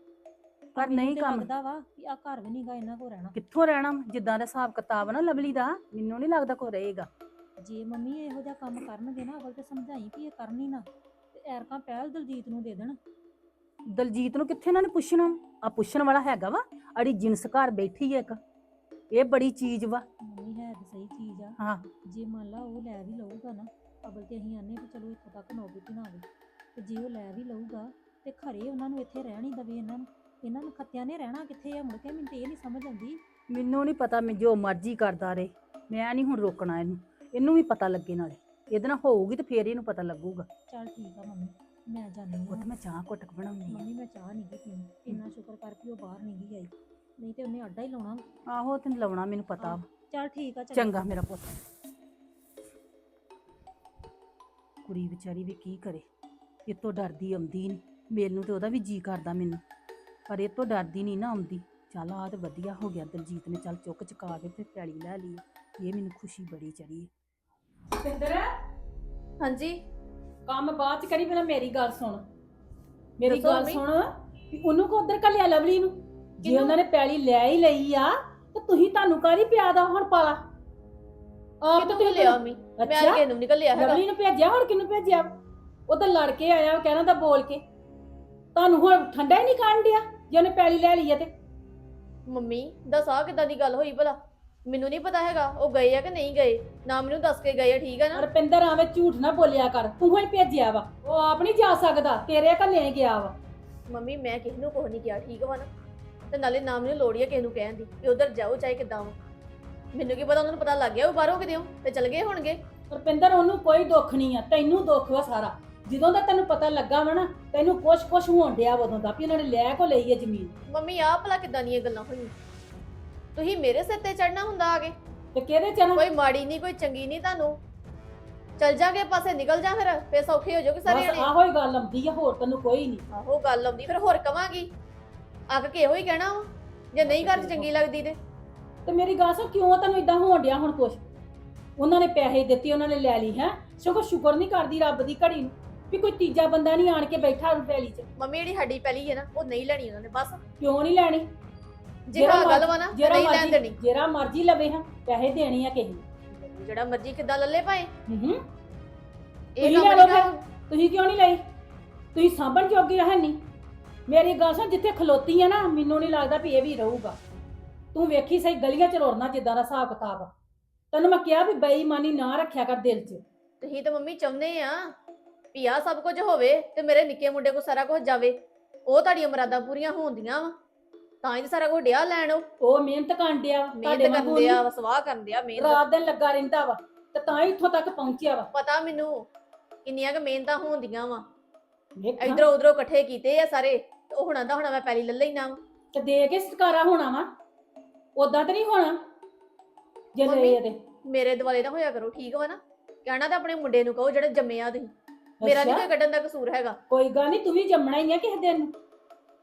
ਪਰ ਨਹੀਂ ਕੰਮ। ਲੱਗਦਾ ਵਾ ਕਿ ਆ ਘਰ ਵੀ ਨਹੀਂਗਾ ਇਹਨਾਂ ਕੋ ਰਹਿਣਾ। ਕਿੱਥੋਂ ਰਹਿਣਾ ਵਾ? ਜਿੱਦਾਂ ਦਾ ਹਿਸਾਬ ਕਿਤਾਬ ਨਾ ਲਵਲੀ ਦਾ ਮੈਨੂੰ ਨਹੀਂ ਲੱਗਦਾ ਕੋ ਰਹੇਗਾ। ਜੇ ਮੰਮੀ ਇਹੋ ਜਿਹਾ ਕੰਮ ਕਰਨਗੇ ਨਾ ਅਵਲ ਤੇ ਸਮਝਾਈ ਵੀ ਇਹ ਕਰਨੀ ਨਾ ਤੇ ਐਰਕਾਂ ਪਹਿਲ ਦਲਜੀਤ ਨੂੰ ਦੇ ਦੇਣ। ਦਲਜੀਤ ਨੂੰ ਕਿੱਥੇ ਇਹਨਾਂ ਨੇ ਪੁੱਛਣਾ? ਆ ਪੁੱਛਣ ਵਾਲਾ ਹੈਗਾ ਵਾ ਅੜੀ ਜਿੰਸ ਘਰ ਬੈਠੀ ਹੈ ਇੱਕ। ਇਹ ਬੜੀ ਚੀਜ਼ ਵਾ। ਮੰਮੀ ਹੈ ਤੇ ਸਹੀ ਚੀਜ਼ ਆ। ਹਾਂ। ਜੇ ਮੰਨ ਲਾ ਉਹ ਲੈ ਵੀ ਲਊਗਾ ਨਾ ਅਵਲ ਤੇ ਅਸੀਂ ਆਨੇ ਵੀ ਚਲੋ ਇੱਥੋਂ ਤੱਕ ਨੌਬਤ ਹੀ ਨਾ ਆਵੇ। ਤੇ ਜੇ ਉਹ ਲੈ ਵੀ ਲਊਗਾ ਤੇ ਖਰੇ ਉਹਨਾਂ ਨੂੰ ਇੱਥੇ ਰਹਿਣ ਹੀ ਦਵੇ ਇਹਨਾਂ ਨੂੰ। ਇਹਨਾਂ ਨੂੰ ਖੱਤਿਆਂ ਨੇ ਰਹਿਣਾ ਕਿੱਥੇ ਆ? ਮੁੜ ਕੇ ਮੈਨੂੰ ਤੇ ਇਹ ਨਹੀਂ ਸਮਝ ਆਉਂਦੀ। ਮੈਨੂੰ ਨਹੀਂ ਪਤਾ ਮੈਂ ਜੋ ਮਰਜ਼ੀ ਕਰਦਾ ਰਹੇ। ਮੈਂ ਨਹੀਂ ਹੁਣ ਰੋਕਣਾ ਇਹਨੂੰ। ਇਹਨੂੰ ਵੀ ਪਤਾ ਲੱਗੇ ਨਾਲੇ। ਇਹਦੇ ਨਾਲ ਹੋਊਗੀ ਤੇ ਫੇਰ ਇਹਨੂੰ ਪਤਾ ਲੱਗੂਗਾ। ਚੱਲ ਠੀਕ ਆ ਮੰਮੀ ਮੈਂ ਜਾਂਦੀ ਉਹ ਮੈਂ ਚਾਹ ਘੁੱਟਕ ਬਣਾਉਣੀ ਮੰਮੀ ਮੈਂ ਚਾਹ ਨਹੀਂ ਗਈ ਪੀਣੀ। ਇੰਨਾ ਸ਼ੁਕਰ ਕਰ ਕਿ ਉਹ ਬਾਹਰ ਨਹੀਂ ਗਈ ਆਈ। ਨਹੀਂ ਤੇ ਉਹਨੇ ਅੱਡਾ ਹੀ ਲਾਉਣਾ। ਆਹੋ ਤੈਨੂੰ ਲਾਉਣਾ ਮੈਨੂੰ ਪਤਾ। ਚੱਲ ਠੀਕ ਆ ਚੰਗਾ। ਮੇਰਾ ਪੁੱਤ। ਕੁੜੀ ਵਿਚਾਰੀ ਵੀ ਕੀ ਕਰੇ? ਇਹ ਤੋਂ ਡਰਦੀ ਆਉਂਦੀ ਨਹੀਂ। ਮੈਨੂੰ ਤੇ ਉਹਦਾ ਵੀ ਜੀ ਕਰਦਾ ਮੈਨੂੰ। ਪਰ ਇਹ ਤੋਂ ਡਰਦੀ ਨਹੀਂ ਨਾ ਆਉਂਦੀ। ਚੱਲ ਆਹ ਤੇ ਵਧੀਆ ਹੋ ਗਿਆ ਦਲਜੀਤ ਨੇ ਚੱਲ ਚੁੱਕ ਚੁਕਾ ਕੇ ਤੇ ਪੈਲੀ ਲੈ ਲਈ। ਇਹ ਮੈਨੂੰ ਖੁਸ਼ੀ ਬੜੀ ਚੜੀ ਹੈ ਸਿੰਦਰ ਹਾਂਜੀ। ਕੰਮ ਬਾਅਦ ਚ ਕਰੀ ਪਹਿਲਾਂ ਮੇਰੀ ਗੱਲ ਸੁਣ। ਮੇਰੀ ਦੱਸੋ ਗੱਲ ਮੰਮੀ। ਸੁਣ ਵੀ ਉਹਨੂੰ ਕੋ ਉਧਰ ਕੱਲਿਆ ਲਵਲੀ ਨੂੰ? ਜੇ ਕਿਹਨੂੰ? ਉਹਨਾਂ ਨੇ ਪੈਲੀ ਲੈ ਹੀ ਲਈ ਆ ਤਾਂ ਤੁਸੀਂ ਤੁਹਾਨੂੰ ਕਾਹਦੀ ਪਿਆਦਾ ਹੁਣ ਪਾਲਾ? ਆਪ ਤਾਂ ਤੁਸੀਂ ਲਿਆ ਮੰਮੀ? ਮੈਂ ਅੱਛਾ। ਅੱਜ ਨੂੰ ਨਿਕਲ ਲਿਆ ਹੈਗਾ? ਲਵਲੀ ਨੂੰ ਭੇਜਿਆ ਹੁਣ ਕਿਹਨੂੰ ਭੇਜਿਆ? ਉਹ ਤਾਂ ਲੜ ਕੇ ਆਇਆ ਕਹਿਣਾ ਤਾਂ ਬੋਲ ਕੇ। ਤੁਹਾਨੂੰ ਹੁਣ ਠੰਡਾ ਹੀ ਨਹੀਂ ਖਾਣ ਡਿਆ? ਜੇ ਉਹਨੇ ਪੈਲੀ ਲੈ ਲਈ ਆ ਤੇ? ਮੰਮੀ ਦੱਸ ਆ ਕਿਦਾਂ ਦੀ ਗੱਲ ਹੋਈ ਭਲਾ? ਮੈਨੂੰ ਨਹੀਂ ਪਤਾ ਹੈਗਾ ਉਹ ਗਏ ਆ ਕਿ ਨਹੀਂ ਗਏ। ਨਾ ਮੈਨੂੰ ਦੱਸ ਕੇ ਗਏ ਆ ਠੀਕ ਆ ਨਾ? ਰਪਿੰਦਰ ਆਵੇਂ ਝੂਠ ਨਾ ਬੋਲਿਆ ਕਰ। ਤੂੰ ਹੀ ਭੇਜਿਆ ਵਾ। ਉਹ ਆਪ ਨਹੀਂ ਜਾ ਸਕਦਾ। ਤੇਰੇ ਘੱਲੇ ਗਿਆ ਵਾ। ਮੰਮੀ ਮੈਂ ਕਿਸੇ ਨੂੰ ਕੁਝ ਨਹੀਂ ਕਿਹਾ ਠੀਕ ਵਾ ਨਾ? ਤੇ ਨਾਲੇ ਨਾ ਮੈਨੂੰ ਲੋੜ ਹੀ ਆ ਕਿਸੇ ਨੂੰ ਕਹਿਣ ਦੀ ਕਿ ਉਧਰ ਜਾਓ ਚਾਹੇ ਕਿੱਦਾਂ ਵਾ ਮੈਨੂੰ ਕੀ ਪਤਾ ਉਹਨਾਂ ਨੂੰ ਪਤਾ ਲੱਗ ਗਿਆ ਉਹ ਬਾਹਰੋਂ ਕਿਤੇ ਤੇ ਚਲ ਗਏ ਹੋਣਗੇ। ਰੁਪਿੰਦਰ ਉਹਨੂੰ ਕੋਈ ਦੁੱਖ ਨਹੀਂ ਆ। ਤੈਨੂੰ ਦੁੱਖ ਵਾ ਸਾਰਾ। ਜਦੋਂ ਦਾ ਤੈਨੂੰ ਪਤਾ ਲੱਗਾ ਵਾ ਨਾ ਤੈਨੂੰ ਕੁਛ ਕੁਛ ਹੋਣ ਡਿਆ ਉਦੋਂ ਦਾ ਵੀ ਉਹਨਾਂ ਨੇ ਲੈ ਕੋ ਲਈ ਹੈ ਜ਼ਮੀਨ। ਮੰਮੀ ਆਹ ਭਲਾ ਕਿਦਾਂ ਦੀਆਂ ਗੱਲਾਂ ਹੋਈਆਂ? ਤੁਸੀਂ ਮੇਰੇ ਸਿਰ ਤੇ ਚੜਨਾ ਹੁੰਦਾ ਆਗੇ? ਤੇ ਕਿਹਦੇ ਚ ਨਾ ਕੋਈ ਮਾੜੀ ਨਹੀਂ ਕੋਈ ਚੰਗੀ ਨਹੀਂ ਤੁਹਾਨੂੰ। ਚਲ ਜਾਗੇ ਪਾਸੇ ਨਿਕਲ ਜਾ ਫਿਰ ਫੇਰ ਸੌਖੇ ਹੋ ਜਾਓਗੇ ਸਾਰੇ ਬਸ ਜਣੇ ਆਹੋ ਹੀ ਗੱਲ ਆਉਂਦੀ ਆ ਹੋਰ ਤੈਨੂੰ ਕੋਈ ਨਹੀਂ ਆਹੋ ਗੱਲ ਆਉਂਦੀ ਫਿਰ ਹੋਰ ਕਵਾਂਗੀ। ਅੱਗ ਕੇ ਇਹੋ ਹੀ ਕਹਿਣਾ ਵਾ ਜੇ ਨਹੀਂ ਘਰ 'ਚ ਚੰਗੀ ਲੱਗਦੀ ਤੇ। ਤੇ ਮੇਰੀ ਗੱਲ ਸੁਣ ਕਿਉਂ ਤੈਨੂੰ ਇਦਾਂ ਹੋਣ ਡਿਆ ਹੁਣ ਕੁਛ? ਉਹਨਾਂ ਨੇ ਪੈਸੇ ਦਿੱਤੇ ਉਹਨਾਂ ਨੇ ਲੈ ਲਈ ਹੈ? ਸਗੋਂ ਸ਼ੁਕਰ ਨਹੀਂ ਕਰਦੀ ਰੱਬ ਦੀ ਘੜੀ ਨੂੰ। ਵੀ ਕੋਈ ਤੀਜਾ ਬੰਦਾ ਨਹੀਂ ਆਣ ਕੇ ਬੈਠਾ ਰੁਪੈਲੀ ਚ। ਮੰਮੀ ਜਿਹੜੀ ਸਾਡੀ ਪਹਿਲੀ ਹੈ ਨਾ ਉਹ ਨਹੀਂ ਲੈਣੀ ਉਹਨਾਂ ਨੇ ਬਸ। ਕਿਉਂ ਨਹੀਂ ਲੈਣੀ? ਜਿਹੜਾ ਗੱਲ ਵਾ ਨਾ ਤੇ ਜਿਹੜਾ ਨਹੀਂ ਲੈਣ ਮਰਜ਼ੀ ਦੇਣੀ। ਜਿਹੜਾ ਮਰਜ਼ੀ ਲਵੇ ਹਾਂ ਪੈਸੇ ਦੇਣੇ ਆ ਕਿਸੇ ਨੂੰ। ਜਿਹੜਾ ਮਰਜ਼ੀ ਕਿੱਦਾਂ ਲੱਲੇ ਪਾਏ ਹੂੰ। ਇਹ ਤੁਸੀਂ ਕੰਮ ਲੈ ਨਹੀਂ ਲਓ ਫਿਰ। ਕਰਨਾ ਤੁਸੀਂ ਕਿਉਂ ਨਹੀਂ ਲਈ? ਤੁਸੀਂ ਸਾਂਭਣ ਜੋਗੇ ਹੈ ਨਹੀਂ ਮੇਰੀ ਗੱਲ ਸੁਣ ਜਿੱਥੇ ਖਲੋਤੀ ਆ ਨਾ ਮੈਨੂੰ ਨਹੀਂ ਲੱਗਦਾ ਵੀ ਇਹ ਵੀ ਰਹੂਗਾ। ਤੂੰ ਵੇਖੀ ਸਹੀ ਗਲੀਆਂ ਚ ਰੋੜਨਾ ਜਿੱਦਾਂ ਦਾ ਹਿਸਾਬ ਕਿਤਾਬ ਆ। ਤੈਨੂੰ ਮੈਂ ਕਿਹਾ ਵੀ ਬੇਈਮਾਨੀ ਨਾ ਰੱਖਿਆ ਕਰ ਦਿਲ 'ਚ। ਤੁਸੀਂ ਤਾਂ ਮੰਮੀ ਚਾਹੁੰਦੇ ਆ। ਵੀ ਆਹ ਸਭ ਕੁਝ ਹੋਵੇ ਤੇ ਮੇਰੇ ਨਿੱਕੇ ਮੁੰਡੇ ਕੋ ਸਾਰਾ ਕੁਝ ਜਾਵੇ ਉਹ ਤੁਹਾਡੀਆਂ ਮੁਰਾਦਾਂ ਪੂਰੀਆਂ ਹੋਣਦੀਆਂ ਵਾ। ਤਾਂ ਹੀ ਤਾਂ ਸਾਰਾ ਕੁਝ ਡਿਆ ਲੈਣ ਉਹ। ਉਹ ਮਿਹਨਤ ਕਰਨ ਡਿਆ ਤੁਹਾਡੇ ਮਿਹਨਤ ਵਾਂਗੂ ਕਰਦੇ ਆ ਨਹੀਂ। ਕਰਦੇ ਆ ਮਿਹਨਤ। ਰਾਤ ਦਿਨ ਲੱਗਾ ਰਹਿੰਦਾ ਵਾ ਤੇ ਤਾਂ ਹੀ ਇੱਥੋਂ ਤੱਕ ਪਹੁੰਚਿਆ ਵਾ। ਪਤਾ ਮੈਨੂੰ ਕਿੰਨੀਆਂ ਕੁ ਮਿਹਨਤਾਂ ਹੋਣਦੀਆਂ ਵਾ। ਵੇਖਾਂ, ਇਧਰੋਂ ਉਧਰੋਂ ਇਕੱਠੇ ਕੀਤੇ ਆ ਸਾਰੇ ਤੇ ਉਹ ਹੁਣਾਂ ਦਾ ਹੁਣਾ ਮੈਂ ਪਹਿਲੀ ਲੱਲੇ ਹੀ ਨਾ ਵਾ। ਤੇ ਦੇ ਕੇ ਸਤਕਾਰਾ ਹੋਣਾ ਵਾ ਉਦਾਂ ਤਾਂ ਨਹੀਂ ਹੋਣਾ? ਜੇ ਮੰਮੀ, ਲਏ ਆ ਤੇ। ਮੇਰੇ ਦੁਆਲੇ ਨਾ ਹੋਇਆ ਕਰੋ ਠੀਕ ਵਾ ਨਾ? ਕਹਿਣਾ ਤਾਂ ਆਪਣੇ ਮੁੰਡੇ ਨੂੰ ਕਹੋ ਜਿਹੜੇ ਜੰਮੇ ਆ ਤੁਸੀਂ। ਮੇਰਾ ਨਹੀਂ ਕੋਈ ਕੱਢਣ ਦਾ ਕਸੂਰ ਹੈਗਾ। ਕੋਈ ਗੱਲ ਨਹੀਂ ਤੂੰ ਵੀ ਜੰਮਣਾ ਹੀ ਆ ਕਿਸੇ ਦਿਨ।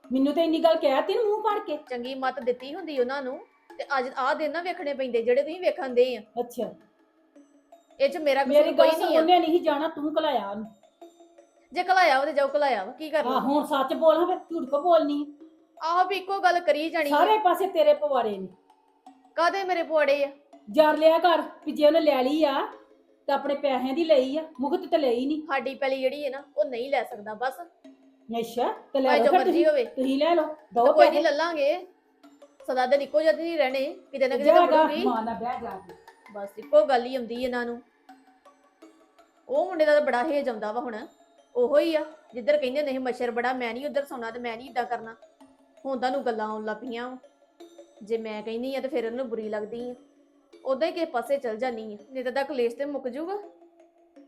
ਮੈਨੂੰ ਤਾਂ ਇੰਨੀ ਗੱਲ ਕਹਿ ਤੀ ਮੂੰਹ ਭਰ ਕੇ। ਚੰਗੀ ਮੱਤ ਦਿੱਤੀ ਹੁੰਦੀ ਉਹਨਾਂ ਨੂੰ ਤੇ ਅੱਜ ਆਹ ਦਿਨ ਨਾ ਵੇਖਣੇ ਪੈਂਦੇ ਜਿਹੜੇ ਤੁਸੀਂ ਵੇਖਣ ਦੇ ਆ। ਅੱਛਾ। ਇਹ ਚ ਮੇਰਾ ਮੇਰੀ ਕਸੂਰ ਗੱਲ ਕੋਈ ਨਹੀਂ ਆ। ਉਹਨੇ ਨਹੀਂ ਜਾਣਾ ਤੂੰ ਕਲਾਇਆ ਉਹਨੂੰ। ਜੇ ਕਲਾਇਆ ਤੇ ਜਾਓ ਕਲਾਇਆ ਵਾ ਕੀ ਆ ਕਰਨਾ ਹੁਣ ਸੱਚ ਬੋਲ ਹਾਂ ਫਿਰ ਝੂਠ ਕੋ ਬੋਲਨੀ ਆਹੋ ਵੀ ਇੱਕੋ ਗੱਲ ਕਰੀ ਜਾਣੀ ਆ। ਸਾਰੇ ਪਾਸੇ ਤੇਰੇ ਪਵਾੜੇ ਨੇ। ਕਾਹਦੇ ਮੇਰੇ ਪੁਆੜੇ ਆ? ਜਰ ਲਿਆ ਕਰ ਵੀ ਜੇ ਉਹਨੇ ਲੈ ਲਈ ਆ ਤਾਂ ਆਪਣੇ ਪੈਸਿਆਂ ਦੀ ਲਈ ਆ ਮੁਕਤ ਤੇ ਲਈ ਨਹੀਂ ਸਾਡੀ ਪੈਲੀ ਜਿਹੜੀ ਹੈ ਨਾ ਉਹ ਨਹੀਂ ਲੈ ਸਕਦਾ ਬਸ। ਅੱਛਾ ਤੇ ਲੈ ਭਾਵੇਂ ਲਓ ਜੋ ਫਿਰ ਮਰਜ਼ੀ ਤੁਸੀਂ ਹੋਵੇ। ਤੁਸੀਂ ਲੈ ਲਓ ਦੋ ਕੋਈ ਪੈਸੇ। ਨਹੀਂ ਲੱਲਾਂਗੇ। ਸਦਾ ਦਿਨ ਇੱਕੋ ਜਿਹੇ ਨਹੀਂ ਰਹਿਣੇ ਕਿਤੇ ਨਾ ਕਿਤੇ ਤਾਂ ਜਾਗਾ ਮੁੜੂਗੀ ਮਾਂ ਨਾਲ ਬਹਿ ਜਾ ਕੇ। ਬਸ ਇੱਕੋ ਗੱਲ ਹੀ ਆਉਂਦੀ ਇਹਨਾਂ ਨੂੰ। ਉਹ ਮੁੰਡੇ ਦਾ ਤਾਂ ਬੜਾ ਹੇਜ ਆਉਂਦਾ ਵਾ ਹੁਣ। ਉਹੋ ਹੀ ਆ ਜਿੱਧਰ ਕਹਿੰਦੇ ਨਹੀਂ ਮੱਛਰ ਬੜਾ ਮੈਂ ਨਹੀਂ ਉੱਧਰ ਸੌਣਾ ਤੇ ਮੈਂ ਨਹੀਂ ਇਦਾਂ ਕਰਨਾ। ਹੁਣ ਤੁਹਾਨੂੰ ਗੱਲਾਂ ਆਉਣ ਲੱਗ ਪਈਆਂ ਵਾਂ। ਜੇ ਮੈਂ ਕਹਿੰਦੀ ਆ ਤੇ ਫਿਰ ਉਹਨੂੰ ਬੁਰੀ ਲੱਗਦੀ ਆ। ਉਦਾਂ ਹੀ ਕਿਸੇ ਪਾਸੇ ਚਲ ਜਾਨੀ ਆ। ਨਹੀਂ ਤਾਂ ਦਾ ਕਲੇਸ਼ ਤੇ ਮੁੱਕ ਜਾਊਗਾ।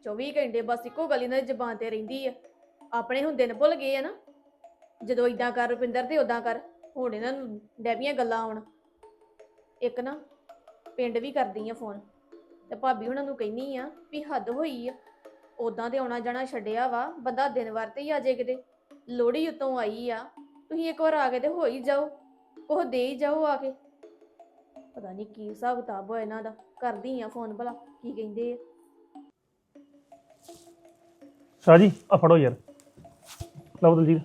24 ਘੰਟੇ ਬਸ ਇੱਕੋ ਗੱਲ ਇਹਨਾਂ ਦੀ ਜ਼ਬਾਨ ਤੇ ਰਹਿੰਦੀ ਆ। ਆਪਣੇ ਹੁੰਦੇ ਨੇ ਭੁੱਲ ਗਏ ਆ ਨਾ। ਜਦੋਂ ਇਦਾਂ ਕਰ ਰੁਪਿੰਦਰ ਤੇ ਉਦਾਂ ਕਰ, ਹੁਣ ਇਹਨਾਂ ਨੂੰ ਡੈਬੀਆਂ ਗੱਲਾਂ ਆਉਣ। ਇੱਕ ਨਾ ਪਿੰਡ ਵੀ ਕਰਦੀ ਆ ਫੋਨ। ਤੇ ਭਾਬੀ ਉਹਨਾਂ ਨੂੰ ਕਹਿੰਨੀ ਆ ਵੀ ਹੱਦ ਹੋਈ ਆ। ਉਦਾਂ ਤੇ ਆਉਣਾ ਜਾਣਾ ਛੱਡਿਆ ਵਾ, ਬੰਦਾ ਦਿਨ ਵਾਰ ਤੇ ਹੀ ਆ ਜੇ ਕਿਤੇ। ਲੋੜੀ ਉਤੋਂ ਆਈ ਆ। ਤੁਸੀਂ ਇੱਕ ਵਾਰ ਆ ਕੇ ਤੇ ਹੋ ਹੀ ਜਾਓ। ਉਹ ਦੇ ਹੀ ਜਾਓ ਆ ਕੇ। ਪਤਾ ਨਹੀਂ ਕੀ ਹਿਸਾਬ ਕਿਤਾਬ ਹੋਇਆ ਇਹਨਾਂ ਦਾ। ਕਰਦੀ ਆ ਫੋਨ ਭਲਾ ਕੀ ਕਹਿੰਦੇ ਆ। ਸ਼ਾਹ ਜੀ ਆ ਫੜੋ ਯਾਰ। ਲਓ ਦਲਜੀਤ।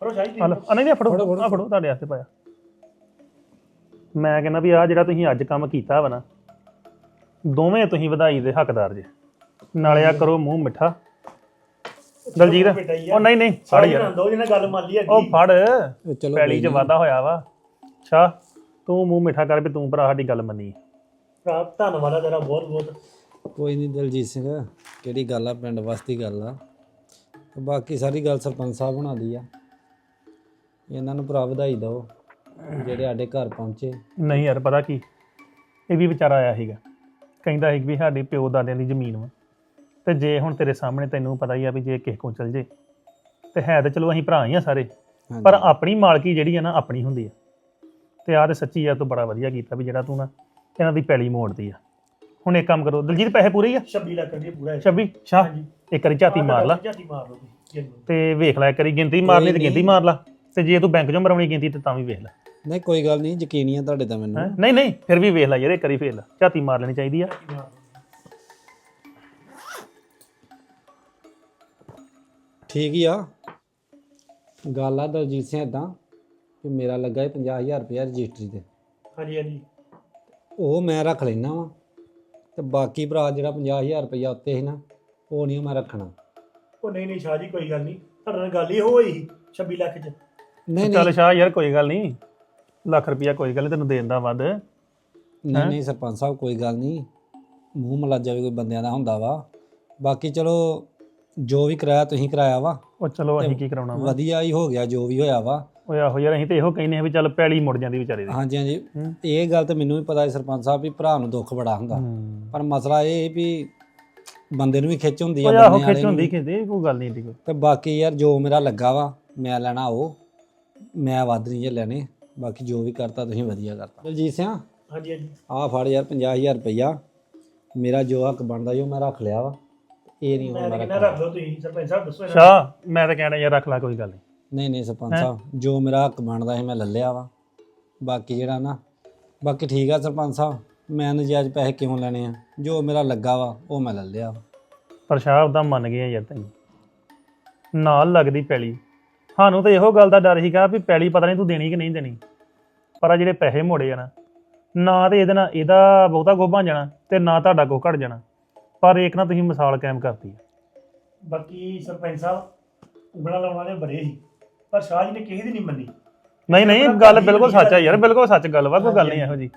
ਫੜੋ ਸ਼ਾਹ ਜੀ ਆ ਲਓ। ਆ ਨਹੀਂ ਨਹੀਂ ਫੜੋ। ਆ ਫੜੋ। ਤੁਹਾਡੇ ਹੱਥੇ ਪਾਇਆ। ਮੈਂ ਕਹਿੰਦਾ ਵੀ ਆ ਜਿਹੜਾ ਤੁਸੀਂ ਅੱਜ ਕੰਮ ਕੀਤਾ ਵਾ ਨਾ ਦੋਵੇਂ ਤੁਸੀਂ ਵਧਾਈ ਦੇ ਹੱਕਦਾਰ ਜੇ। ਨਾਲੇ ਆ ਕਰੋ ਮੂੰਹ ਮਿੱਠਾ। ਦਲਜੀਤ ਉਹ ਨਹੀਂ ਨਹੀਂ ਫੜ ਯਾਰ। ਦੋ ਜਿਹਨੇ ਗੱਲ ਮੰਨ ਲਈ ਉਹ ਫੜ। ਚਲੋ ਪੈਲੀ 'ਚ ਵਾਧਾ ਹੋਇਆ ਵਾ। ਸ਼ਾਹ। ਤੂੰ ਮੂੰਹ ਮਿੱਠਾ ਕਰ ਵੀ ਤੂੰ ਭਰਾ ਸਾਡੀ ਗੱਲ ਮੰਨੀ ਭਰਾ ਧੰਨਵਾਦ ਆ ਤੇਰਾ ਬਹੁਤ ਬਹੁਤ। ਕੋਈ ਨਹੀਂ ਦਲਜੀਤ ਸਿੰਘ ਕਿਹੜੀ ਗੱਲ ਆ ਪਿੰਡ ਵਾਸਤੀ ਗੱਲ ਆ। ਤੇ ਬਾਕੀ ਸਾਰੀ ਗੱਲ ਸਰਪੰਚ ਸਾਹਿਬ ਬਣਾ ਦੀ ਆ। ਇਹਨਾਂ ਨੂੰ ਭਰਾ ਵਧਾਈ ਦਿਓ ਜਿਹੜੇ ਸਾਡੇ ਘਰ ਪਹੁੰਚੇ। ਨਹੀਂ ਯਾਰ ਪਤਾ ਕੀ? ਇਹ ਵੀ ਵਿਚਾਰਾ ਆਇਆ ਸੀਗਾ। ਕਹਿੰਦਾ ਸੀ ਵੀ ਸਾਡੇ ਪਿਓ ਦਾਦਿਆਂ ਦੀ ਜ਼ਮੀਨ ਵਾ। ਤੇ ਜੇ ਹੁਣ ਤੇਰੇ ਸਾਹਮਣੇ ਤੈਨੂੰ ਪਤਾ ਹੀ ਆ ਵੀ ਜੇ ਕਿਸੇ ਕੋਲ ਚਲ ਜੇ ਤੇ ਹੈ ਤੇ ਚਲੋ ਅਸੀਂ ਭਰਾ ਹੀ ਆ ਸਾਰੇ। ਪਰ ਆਪਣੀ ਮਾਲਕੀ ਜਿਹੜੀ ਆ ਨਾ ਆਪਣੀ ਹੁੰਦੀ ਆ। ਤੇ ਆਹ ਤੇ ਸੱਚੀ ਆ ਤੂੰ ਬੜਾ ਵਧੀਆ ਕੀਤਾ ਵੀ ਜਿਹੜਾ ਤੂੰ ਨਾ ਇਹਨਾਂ ਦੀ ਪੈਲੀ ਮੋੜਦੀ ਆ। ਹੁਣ ਇੱਕ ਕੰਮ ਕਰੋ ਦਲਜੀਤ ਪੈਸੇ ਪੂਰੇ ਹੀ ਆ? 26 ਲੱਖ ਰੁਪਏ ਪੂਰਾ ਹੈ। 26 ਸ਼ਾਹ ਹਾਂਜੀ। ਇੱਕ ਵਾਰੀ ਝਾਤੀ ਮਾਰ ਲਾ। ਝਾਤੀ ਮਾਰ ਲਓ ਤੁਸੀਂ। ਤੇ ਵੇਖ ਲੈ ਇੱਕ ਵਾਰੀ ਗਿਣਤੀ ਮਾਰਨੀ ਤੇ ਗਿਣਤੀ ਨਹੀਂ। ਮਾਰ ਲਾ। ਤੇ ਜੇ ਤੂੰ ਬੈਂਕ ਚੋਂ ਮਰਵਣੀ ਗਿਣਤੀ ਤੇ ਤਾਂ ਵੀ ਵੇਖ ਲੈ। ਨਹੀਂ ਕੋਈ ਗੱਲ ਨਹੀਂ ਯਕੀਨੀ ਆ ਤੁਹਾਡੇ ਤਾਂ ਹੈਂ? ਮੈਨੂੰ ਨਹੀਂ ਨਹੀਂ ਫਿਰ ਵੀ ਵੇਖ ਲੈ ਯਾਰ ਇੱਕ ਵਾਰੀ ਫੇਰ ਲੈ। ਝਾਤੀ ਮਾਰ ਲੈਣੀ ਚਾਹੀਦੀ ਆ। ਝਾਤੀ ਮਾਰ ਲਓ। ਠੀਕ ਹੀ ਆ। ਗੱਲ ਆ ਦਲਜੀਤ ਸਿੰਘ ਇਦਾਂ ਕਿ ਮੇਰਾ ਲੱਗਾ ਹੈ 50000 ਰੁਪਇਆ ਰਜਿਸਟਰੀ ਤੇ। ਹਾਂਜੀ ਹਾਂਜੀ। ਉਹ ਮੈਂ ਰੱਖ ਲੈਣਾ ਵਾ। ਤੇ ਬਾਕੀ ਭਰਾ ਜਿਹੜਾ 50000 ਰੁਪਇਆ ਉੱਤੇ ਸੀ ਨਾ ਉਹ ਨਹੀਂ ਮੈਂ ਰੱਖਣਾ। ਉਹ ਨਹੀਂ ਨਹੀਂ ਸ਼ਾਹ ਜੀ ਕੋਈ ਗੱਲ ਨਹੀਂ। ਤੁਹਾਡੇ ਨਾਲ ਗੱਲ ਹੀ ਹੋਈ ਸੀ 26 ਲੱਖ ਚ। ਨਹੀਂ ਚੱਲ ਨਹੀਂ। ਸ਼ਾਹ ਯਾਰ ਕੋਈ ਗੱਲ ਨਹੀਂ। ਲੱਖ ਰੁਪਿਆ ਕੋਈ ਗੱਲ ਨਹੀਂ ਤੈਨੂੰ ਦੇਣ ਦਾ ਵੱਧ। ਨਹੀਂ ਨਹੀਂ ਸਰਪੰਚ ਸਾਹਿਬ ਕੋਈ ਗੱਲ ਨਹੀਂ। ਮੂੰਹ ਮਲਾਜਾ ਵੀ ਕੋਈ ਬੰਦਿਆਂ ਦਾ ਹੁੰਦਾ ਵਾ। ਬਾਕੀ ਚਲੋ ਜੋ ਵੀ ਕਰਾਇਆ ਤੁਸੀਂ ਕਰਾਇਆ ਵਾ। ਉਹ ਚਲੋ ਅਸੀਂ ਕੀ ਕਰਾਉਣਾ ਵਾ? ਵਧੀਆ ਹੀ ਹੋ ਗਿਆ ਜੋ ਵੀ ਹੋਇਆ ਵਾ। ਓਏ ਆਹੋ ਯਾਰ ਅਸੀਂ ਤੇ ਇਹੋ ਕਹਿੰਦੇ ਆ ਵੀ ਚੱਲ ਪੈਲੀ ਮੁੜ ਜਾਂਦੀ ਵਿਚਾਰੇ ਦੀ। ਹਾਂਜੀ ਹਾਂਜੀ। ਇਹ ਗੱਲ ਤਾਂ ਮੈਨੂੰ ਵੀ ਪਤਾ ਹੈ ਸਰਪੰਚ ਸਾਹਿਬ ਵੀ ਭਰਾ ਨੂੰ ਦੁੱਖ ਬੜਾ ਹੁੰਦਾ। ਪਰ ਮਸਲਾ ਇਹ ਵੀ ਬੰਦੇ ਨੂੰ ਵੀ ਖਿੱਚ ਹੁੰਦੀ ਆ ਓਏ ਆਹੋ ਖਿੱਚ ਹੁੰਦੀ। ਖਿੱਚਦੀ ਕੋਈ ਗੱਲ ਨਹੀਂ ਏਡੀ ਕੋਈ। ਤੇ ਬਾਕੀ ਯਾਰ ਜੋ ਮੇਰਾ ਲੱਗਾ ਵਾ ਮੈਂ ਲੈਣਾ ਉਹ। ਮੈਂ ਵੱਧ ਨਹੀਂ ਜੇ ਲੈਣੇ ਬਾਕੀ ਜੋ ਵੀ ਕਰਤਾ ਤੁਸੀਂ ਵਧੀਆ ਕਰਤਾ। ਦਲਜੀਤ ਸਿੰਘ? ਹਾਂਜੀ ਹਾਂਜੀ। ਆਹ ਫੜ ਯਾਰ 50000 ਰੁਪਈਆ। ਮੇਰਾ ਜੋ ਹੱਕ ਬਣਦਾ ਜੋ ਮੈਂ ਰੱਖ ਲਿਆ ਵਾ। ਇਹ ਨਹੀਂ ਮੈਂ ਹੁਣ ਤਾਂ ਮੈਂ ਕਿੰਨਾ ਰੱਖਣਾ ਰੱਖ ਲਓ ਤੁਸੀਂ ਸਰਪੰਚ ਸਾਹਿਬ ਦੱਸੋ ਇਹਨਾਂ ਸ਼ਾਹ ਮੈਂ ਤਾਂ ਕਹਿਣਾ ਯਾਰ ਰੱਖ ਲੈ ਕੋਈ ਗੱਲ ਨਹੀਂ। ਨਹੀਂ ਨਹੀਂ ਸਰਪੰਚ? ਸਾਹਿਬ ਜੋ ਮੇਰਾ ਹੱਕ ਬਣਦਾ ਸੀ ਮੈਂ ਲੈ ਲਿਆ ਵਾ। ਬਾਕੀ ਜਿਹੜਾ ਨਾ ਬਾਕੀ ਠੀਕ ਆ ਸਰਪੰਚ ਸਾਹਿਬ ਮੈਂ ਨਜਾਇਜ਼ ਪੈਸੇ ਕਿਉਂ ਲੈਣੇ ਆ? ਜੋ ਮੇਰਾ ਲੱਗਾ ਵਾ ਉਹ ਮੈਂ ਲੈ ਲਿਆ ਵਾ। ਪਰ ਸ਼ਾਹ ਉਹਦਾ ਮੰਨ ਗਿਆ ਯਾਰ ਤੈਨੂੰ। ਨਾਲ ਲੱਗਦੀ ਪੈਲੀ। ਸਾਨੂੰ ਤਾਂ ਇਹੋ ਗੱਲ ਦਾ ਡਰ ਸੀਗਾ ਵੀ ਪੈਲੀ ਪਤਾ ਨਹੀਂ ਤੂੰ ਦੇਣੀ ਕਿ ਨਹੀਂ ਦੇਣੀ। ਪਰ ਆ ਜਿਹੜੇ ਪੈਸੇ ਮੋੜੇ ਆ ਨਾ ਨਾ ਤੇ ਇਹਦੇ ਨਾਲ ਇਹਦਾ ਬਹੁਤਾ ਬਣ ਜਾਣਾ ਤੇ ਨਾ ਤੁਹਾਡਾ ਕੁਝ ਘਟ ਜਾਣਾ। ਪਰ ਇੱਕ ਨਾ ਤੁਸੀਂ ਮਿਸਾਲ ਕਾਇਮ ਕਰਤੀ। ਬਾਕੀ ਸਰਪੰਚ ਸਾਹਿਬ ਉਂਗਲਾਂ ਲਾਉਣ ਵਾਲੇ ਬੜੇ ਸੀ ਪਰ ਸ਼ਾਹ ਜੀ ਨੇ ਕਿਸੇ ਦੀ ਨਹੀਂ ਮੰਨੀ। ਨਹੀਂ ਨਹੀਂ ਗੱਲ ਬਿਲਕੁਲ ਸੱਚ ਆ ਯਾਰ ਬਿਲਕੁਲ ਸੱਚ ਗੱਲ ਵਾ ਕੋਈ ਗੱਲ ਨਹੀਂ ਇਹੋ ਜੀ।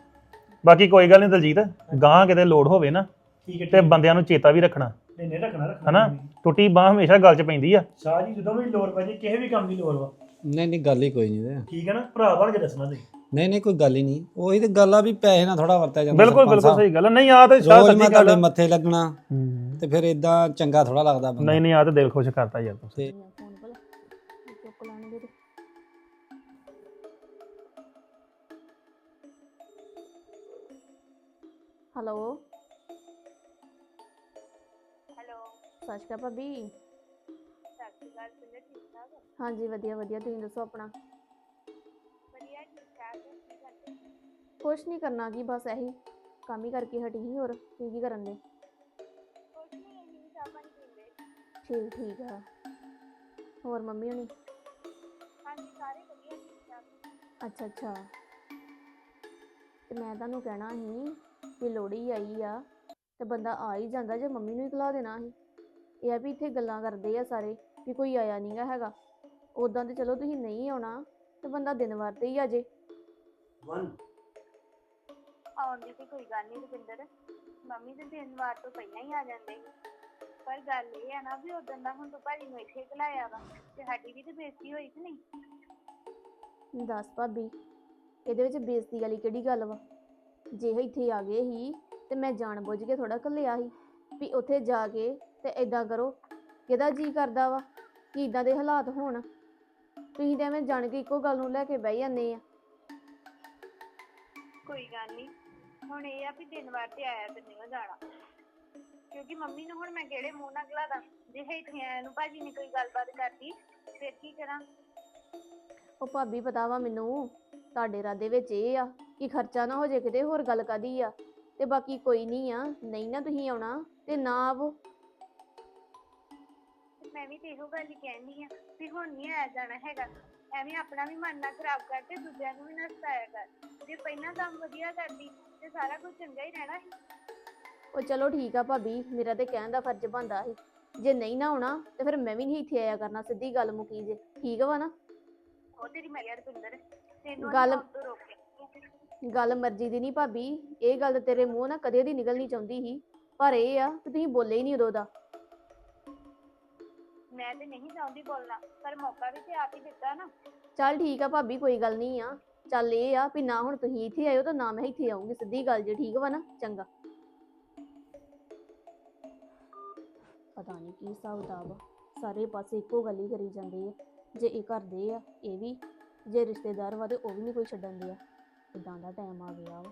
ਬਾਕੀ ਕੋਈ ਗੱਲ ਨਹੀਂ ਦਲਜੀਤ ਗਾਂ ਕਿਤੇ ਲੋੜ ਹੋਵੇ ਨਾ ਠੀਕ ਹੈ ਤੇ ਬੰਦਿਆਂ ਨੂੰ ਚੇਤਾ ਵੀ ਰੱਖਣਾ। ਨਹੀਂ ਨਹੀਂ ਰੱਖਣਾ ਰੱਖਣਾ ਹਨਾ? ਟੁੱਟੀ ਬਾਹ ਹਮੇਸ਼ਾ ਗੱਲ 'ਚ ਪੈਂਦੀ ਆ। ਸ਼ਾਹ ਜੀ ਜਦੋਂ ਵੀ ਲੋੜ ਪੈ ਜੇ ਕਿਸੇ ਵੀ ਕੰਮ ਦੀ ਲੋੜ ਵਾ। ਨਹੀਂ ਨਹੀਂ ਗੱਲ ਹੀ ਕੋਈ ਨਹੀਂ ਤੇ ਠੀਕ ਹੈ ਨਾ? ਭਰਾ ਬਣ ਕੇ ਦੱਸਣਾ ਤੁਸੀਂ। ਨਹੀਂ ਨਹੀਂ ਕੋਈ ਗੱਲ ਹੀ ਨਹੀਂ। ਉਹੀ ਤੇ ਗੱਲ ਆ ਵੀ ਪੈਸੇ ਨਾਲ ਥੋੜਾ ਵਰਤਿਆ ਜਾਂਦਾ ਬਿਲਕੁਲ ਸਰਪੰਚ ਬਿਲਕੁਲ ਸਾਹਿਬ। ਸਹੀ ਗੱਲ। ਨਹੀਂ ਆ ਤੇ ਸ਼ਾਹ ਰੋਜ਼ ਮੈਂ ਸੱਚੀ ਗੱਲ ਤੁਹਾਡੇ ਆ। ਮੱਥੇ ਲੱਗਣਾ ਹੂੰ। ਤੇ ਫਿਰ ਇਦਾਂ ਚੰਗਾ ਥੋੜਾ ਲੱਗਦਾ ਬੰਦਾ। ਨਹੀਂ ਨਹੀਂ ਆ ਤੇ ਦਿਲ ਖੁਸ਼ ਕਰਤਾ ਯਾਰ ਤੂੰ। ਤੇ ਫੋਨ ਭਲਾ ਚੁੱਕ ਲੈਣਗੇ ਤੇ ਹੈਲੋ। ਹੈਲੋ। ਸਤਿ ਸ਼੍ਰੀ ਅਕਾਲ ਭਾਬੀ। ਠੀਕ ਠਾਕ? ਹਾਂਜੀ ਵਧੀਆ ਵਧੀਆ। ਤੁਸੀਂ ਦੱਸੋ ਆਪਣਾ? ਵਧੀਆ ਠੀਕ ਠਾਕ। ਕੀ ਕਰਦੇ? ਕੁਛ ਨਹੀਂ ਕਰਨਾ ਕੀ ਬਸ ਇਹੀ ਕੰਮ ਹੀ ਕਰਕੇ ਹਟੀ ਸੀ ਹੋਰ ਤੁਸੀਂ ਕੀ ਕਰਨ ਦੇ? ਕੁਛ ਨਹੀਂ ਅਸੀਂ ਚਾਹ ਪਾਣੀ ਪੀਂਦੇ ਠੀਕ ਠੀਕ ਆ। ਹੋਰ ਮੰਮੀ ਹੋਣੀ? ਹਾਂਜੀ ਸਾਰੇ ਵਧੀਆ ਠੀਕ ਠਾਕ। ਅੱਛਾ ਅੱਛਾ। ਤੇ ਮੈਂ ਤੁਹਾਨੂੰ ਕਹਿਣਾ ਸੀ ਕਿ ਲੋੜੀ ਆਈ ਆ ਤੇ ਬੰਦਾ ਆ ਹੀ ਜਾਂਦਾ ਜੇ ਮੰਮੀ ਨੂੰ ਹੀ ਖਲਾ ਦੇਣਾ ਸੀ। ਇਹ ਆ ਵੀ ਇੱਥੇ ਗੱਲਾਂ ਕਰਦੇ ਆ ਸਾਰੇ। ਵੀ ਕੋਈ ਆਇਆ ਨਹੀਂਗਾ ਹੈਗਾ। ਉਦਾਂ ਤੇ ਚਲੋ ਤੁਸੀਂ ਨਹੀਂ ਆਉਣਾ ਤੇ ਬੰਦਾ ਦਿਨ ਵਾਰ ਤੇ ਹੀ ਆ ਜੇ। ਆਉਣ ਦੀ ਤੇ ਕੋਈ ਗੱਲ ਨਹੀਂ ਰੁਪਿੰਦਰ। ਮੰਮੀ ਦੇ ਦਿਨ ਵਾਰ ਤੋਂ ਪਹਿਲਾਂ ਹੀ ਆ ਜਾਂਦੇ। ਸੀ ਪਰ ਗੱਲ ਇਹ ਆ ਨਾ ਵੀ ਉਦੋਂ ਦਾ ਹੁਣ ਤੂੰ ਭਾਜੀ ਨੂੰ ਇੱਥੇ ਘਲਾਇਆ ਵਾ ਤੇ ਸਾਡੀ ਵੀ ਤੇ ਬੇਇੱਜ਼ਤੀ ਹੋਈ ਕਿ ਨਹੀਂ? ਦੱਸ ਭਾਬੀ ਇਹਦੇ ਵਿੱਚ ਬੇਇੱਜ਼ਤੀ ਵਾਲੀ ਕਿਹੜੀ ਗੱਲ ਵਾ? ਜੇ ਇਹ ਇੱਥੇ ਆ ਗਏ ਹੀ ਤੇ ਮੈਂ ਜਾਣ ਬੁੱਝ ਕੇ ਥੋੜਾ ਘੱਲਿਆ ਸੀ ਵੀ ਉੱਥੇ ਜਾ ਕੇ ਤੇ ਇਦਾਂ ਕਰੋ ਕਿਹਦਾ ਜੀ ਕਰਦਾ ਵਾ? ਕਿ ਇਦਾਂ ਦੇ ਹਾਲਾਤ ਹੋਣ? ਤੁਸੀਂ ਤਾਂ ਐਵੇਂ ਜਾਣ ਕੇ ਇੱਕੋ ਗੱਲ ਨੂੰ ਲੈ ਕੇ ਬਹਿ ਜਾਂਦੇ ਆ। ਕੋਈ ਗੱਲ ਨਹੀਂ ਹੁਣ ਇਹ ਆ ਵੀ ਦਿਨ ਵਾਰ ਤੇ ਆਇਆ ਤੇ ਨਹੀਂ ਜਾਣਾ। ਕਿਉਂਕਿ ਮੰਮੀ ਨੂੰ ਹੁਣ ਮੈਂ ਕਿਹੜੇ ਮੂੰਹ ਨਾਲ ਘਲਾਦਾ? ਜੇ ਇੱਥੇ ਆਇਆ ਨੂੰ ਭਾਜੀ ਨੇ ਕੋਈ ਗੱਲਬਾਤ ਕਰਦੀ ਫਿਰ ਕੀ ਕਰਾਂ? ਉਹ ਭਾਬੀ ਪਤਾ ਵਾ ਮੈਨੂੰ ਤੁਹਾਡੇ ਇਰਾਦੇ ਵਿੱਚ ਇਹ ਆ ਕਿ ਖਰਚਾ ਨਾ ਹੋ ਜੇ ਕਿਤੇ ਹੋਰ ਗੱਲ ਕਾਦੀ ਆ। ਤੇ ਬਾਕੀ ਕੋਈ ਨਹੀਂ ਆ ਨਹੀਂ ਨਾ ਤੁਸੀਂ ਆਉਣਾ ਤੇ ਨਾ ਆਵੋ। ਮੈਂ ਵੀ ਤੇ ਇਹੋ ਗੱਲ ਹੀ ਕਹਿੰਦੀ ਆ ਵੀ ਹੁਣ ਨਹੀਂ ਆਇਆ ਜਾਣਾ ਹੈਗਾ। ਐਵੇਂ ਆਪਣਾ ਵੀ ਮਨ ਨਾ ਖਰਾਬ ਕਰ ਤੇ ਦੂਜਿਆਂ ਨੂੰ ਵੀ ਨਾ ਸਤਾਇਆ ਕਰ। ਜੇ ਪਹਿਲਾਂ ਕੰਮ ਵਧੀਆ ਕਰਦੀ ਤੇ ਸਾਰਾ ਕੁਝ ਚੰਗਾ ਹੀ ਰਹਿਣਾ ਸੀ। ਉਹ ਚਲੋ ਠੀਕ ਆ ਭਾਬੀ ਮੇਰਾ ਤੇ ਕਹਿਣ ਦਾ ਫਰਜ਼ ਬਣਦਾ ਸੀ। ਜੇ ਨਹੀਂ ਨਾ ਆਉਣਾ ਤੇ ਫਿਰ ਮੈਂ ਵੀ ਨਹੀਂ ਇੱਥੇ ਆਇਆ ਕਰਨਾ ਸਿੱਧੀ ਗੱਲ ਮੁੱਕੀ ਜੇ। ਠੀਕ ਵਾ ਨਾ? ਉਹ ਤੇਰੀ ਮੈਂ ਯਾਰ ਪਿੰਦਰ ਤੈਨੂੰ ਗੱਲ- ਗੱਲ ਮਰਜ਼ੀ ਦੀ ਨਹੀਂ ਭਾਬੀ ਇਹ ਗੱਲ ਤੇਰੇ ਮੂੰਹ ਨਾਲ ਕਦੇ ਦੀ ਨਿਕਲਣੀ ਚਾਹੁੰਦੀ ਸੀ। ਪਰ ਇਹ ਆ ਕਿ ਤੁਸੀਂ ਬੋਲੇ ਹੀ ਨਹੀਂ ਉਦੋਂ ਦਾ। ਮੈਂ ਤੇ ਨਹੀਂ ਚਾਹੁੰਦੀ ਬੋਲਣਾ, ਪਰ ਮੌਕਾ ਵੀ ਤੇ ਆਪ ਹੀ ਦਿੱਤਾ ਨਾ। ਚੱਲ ਠੀਕ ਆ ਭਾਬੀ, ਕੋਈ ਗੱਲ ਨਹੀਂ ਆ। ਚੱਲ ਇਹ ਆ ਵੀ ਨਾ ਹੁਣ ਤੁਸੀਂ ਇੱਥੇ ਆਇਓ ਤਾਂ ਨਾ ਮੈਂ ਇੱਥੇ ਆਉਂਗੀ ਸਿੱਧੀ ਗੱਲ ਜੇ ਠੀਕ ਵਾ ਨਾ, ਚੰਗਾ। ਪਤਾ ਨਹੀਂ ਕੀ ਹਿਸਾਬ ਕਿਤਾਬ ਆ, ਸਾਰੇ ਪਾਸੇ ਇੱਕੋ ਗੱਲ ਹੀ ਕਰੀ ਜਾਂਦੇ ਆ। ਜੇ ਇਹ ਕਰਦੇ ਆ, ਇਹ ਵੀ, ਜੇ ਰਿਸ਼ਤੇਦਾਰ ਵਾ ਤੇ ਉਹ ਵੀ ਨਹੀਂ ਕੋਈ ਛੱਡਣ ਦੇ ਆ ਇਦਾਂ ਦਾ ਟਾਈਮ ਆ ਗਿਆ ਵਾ।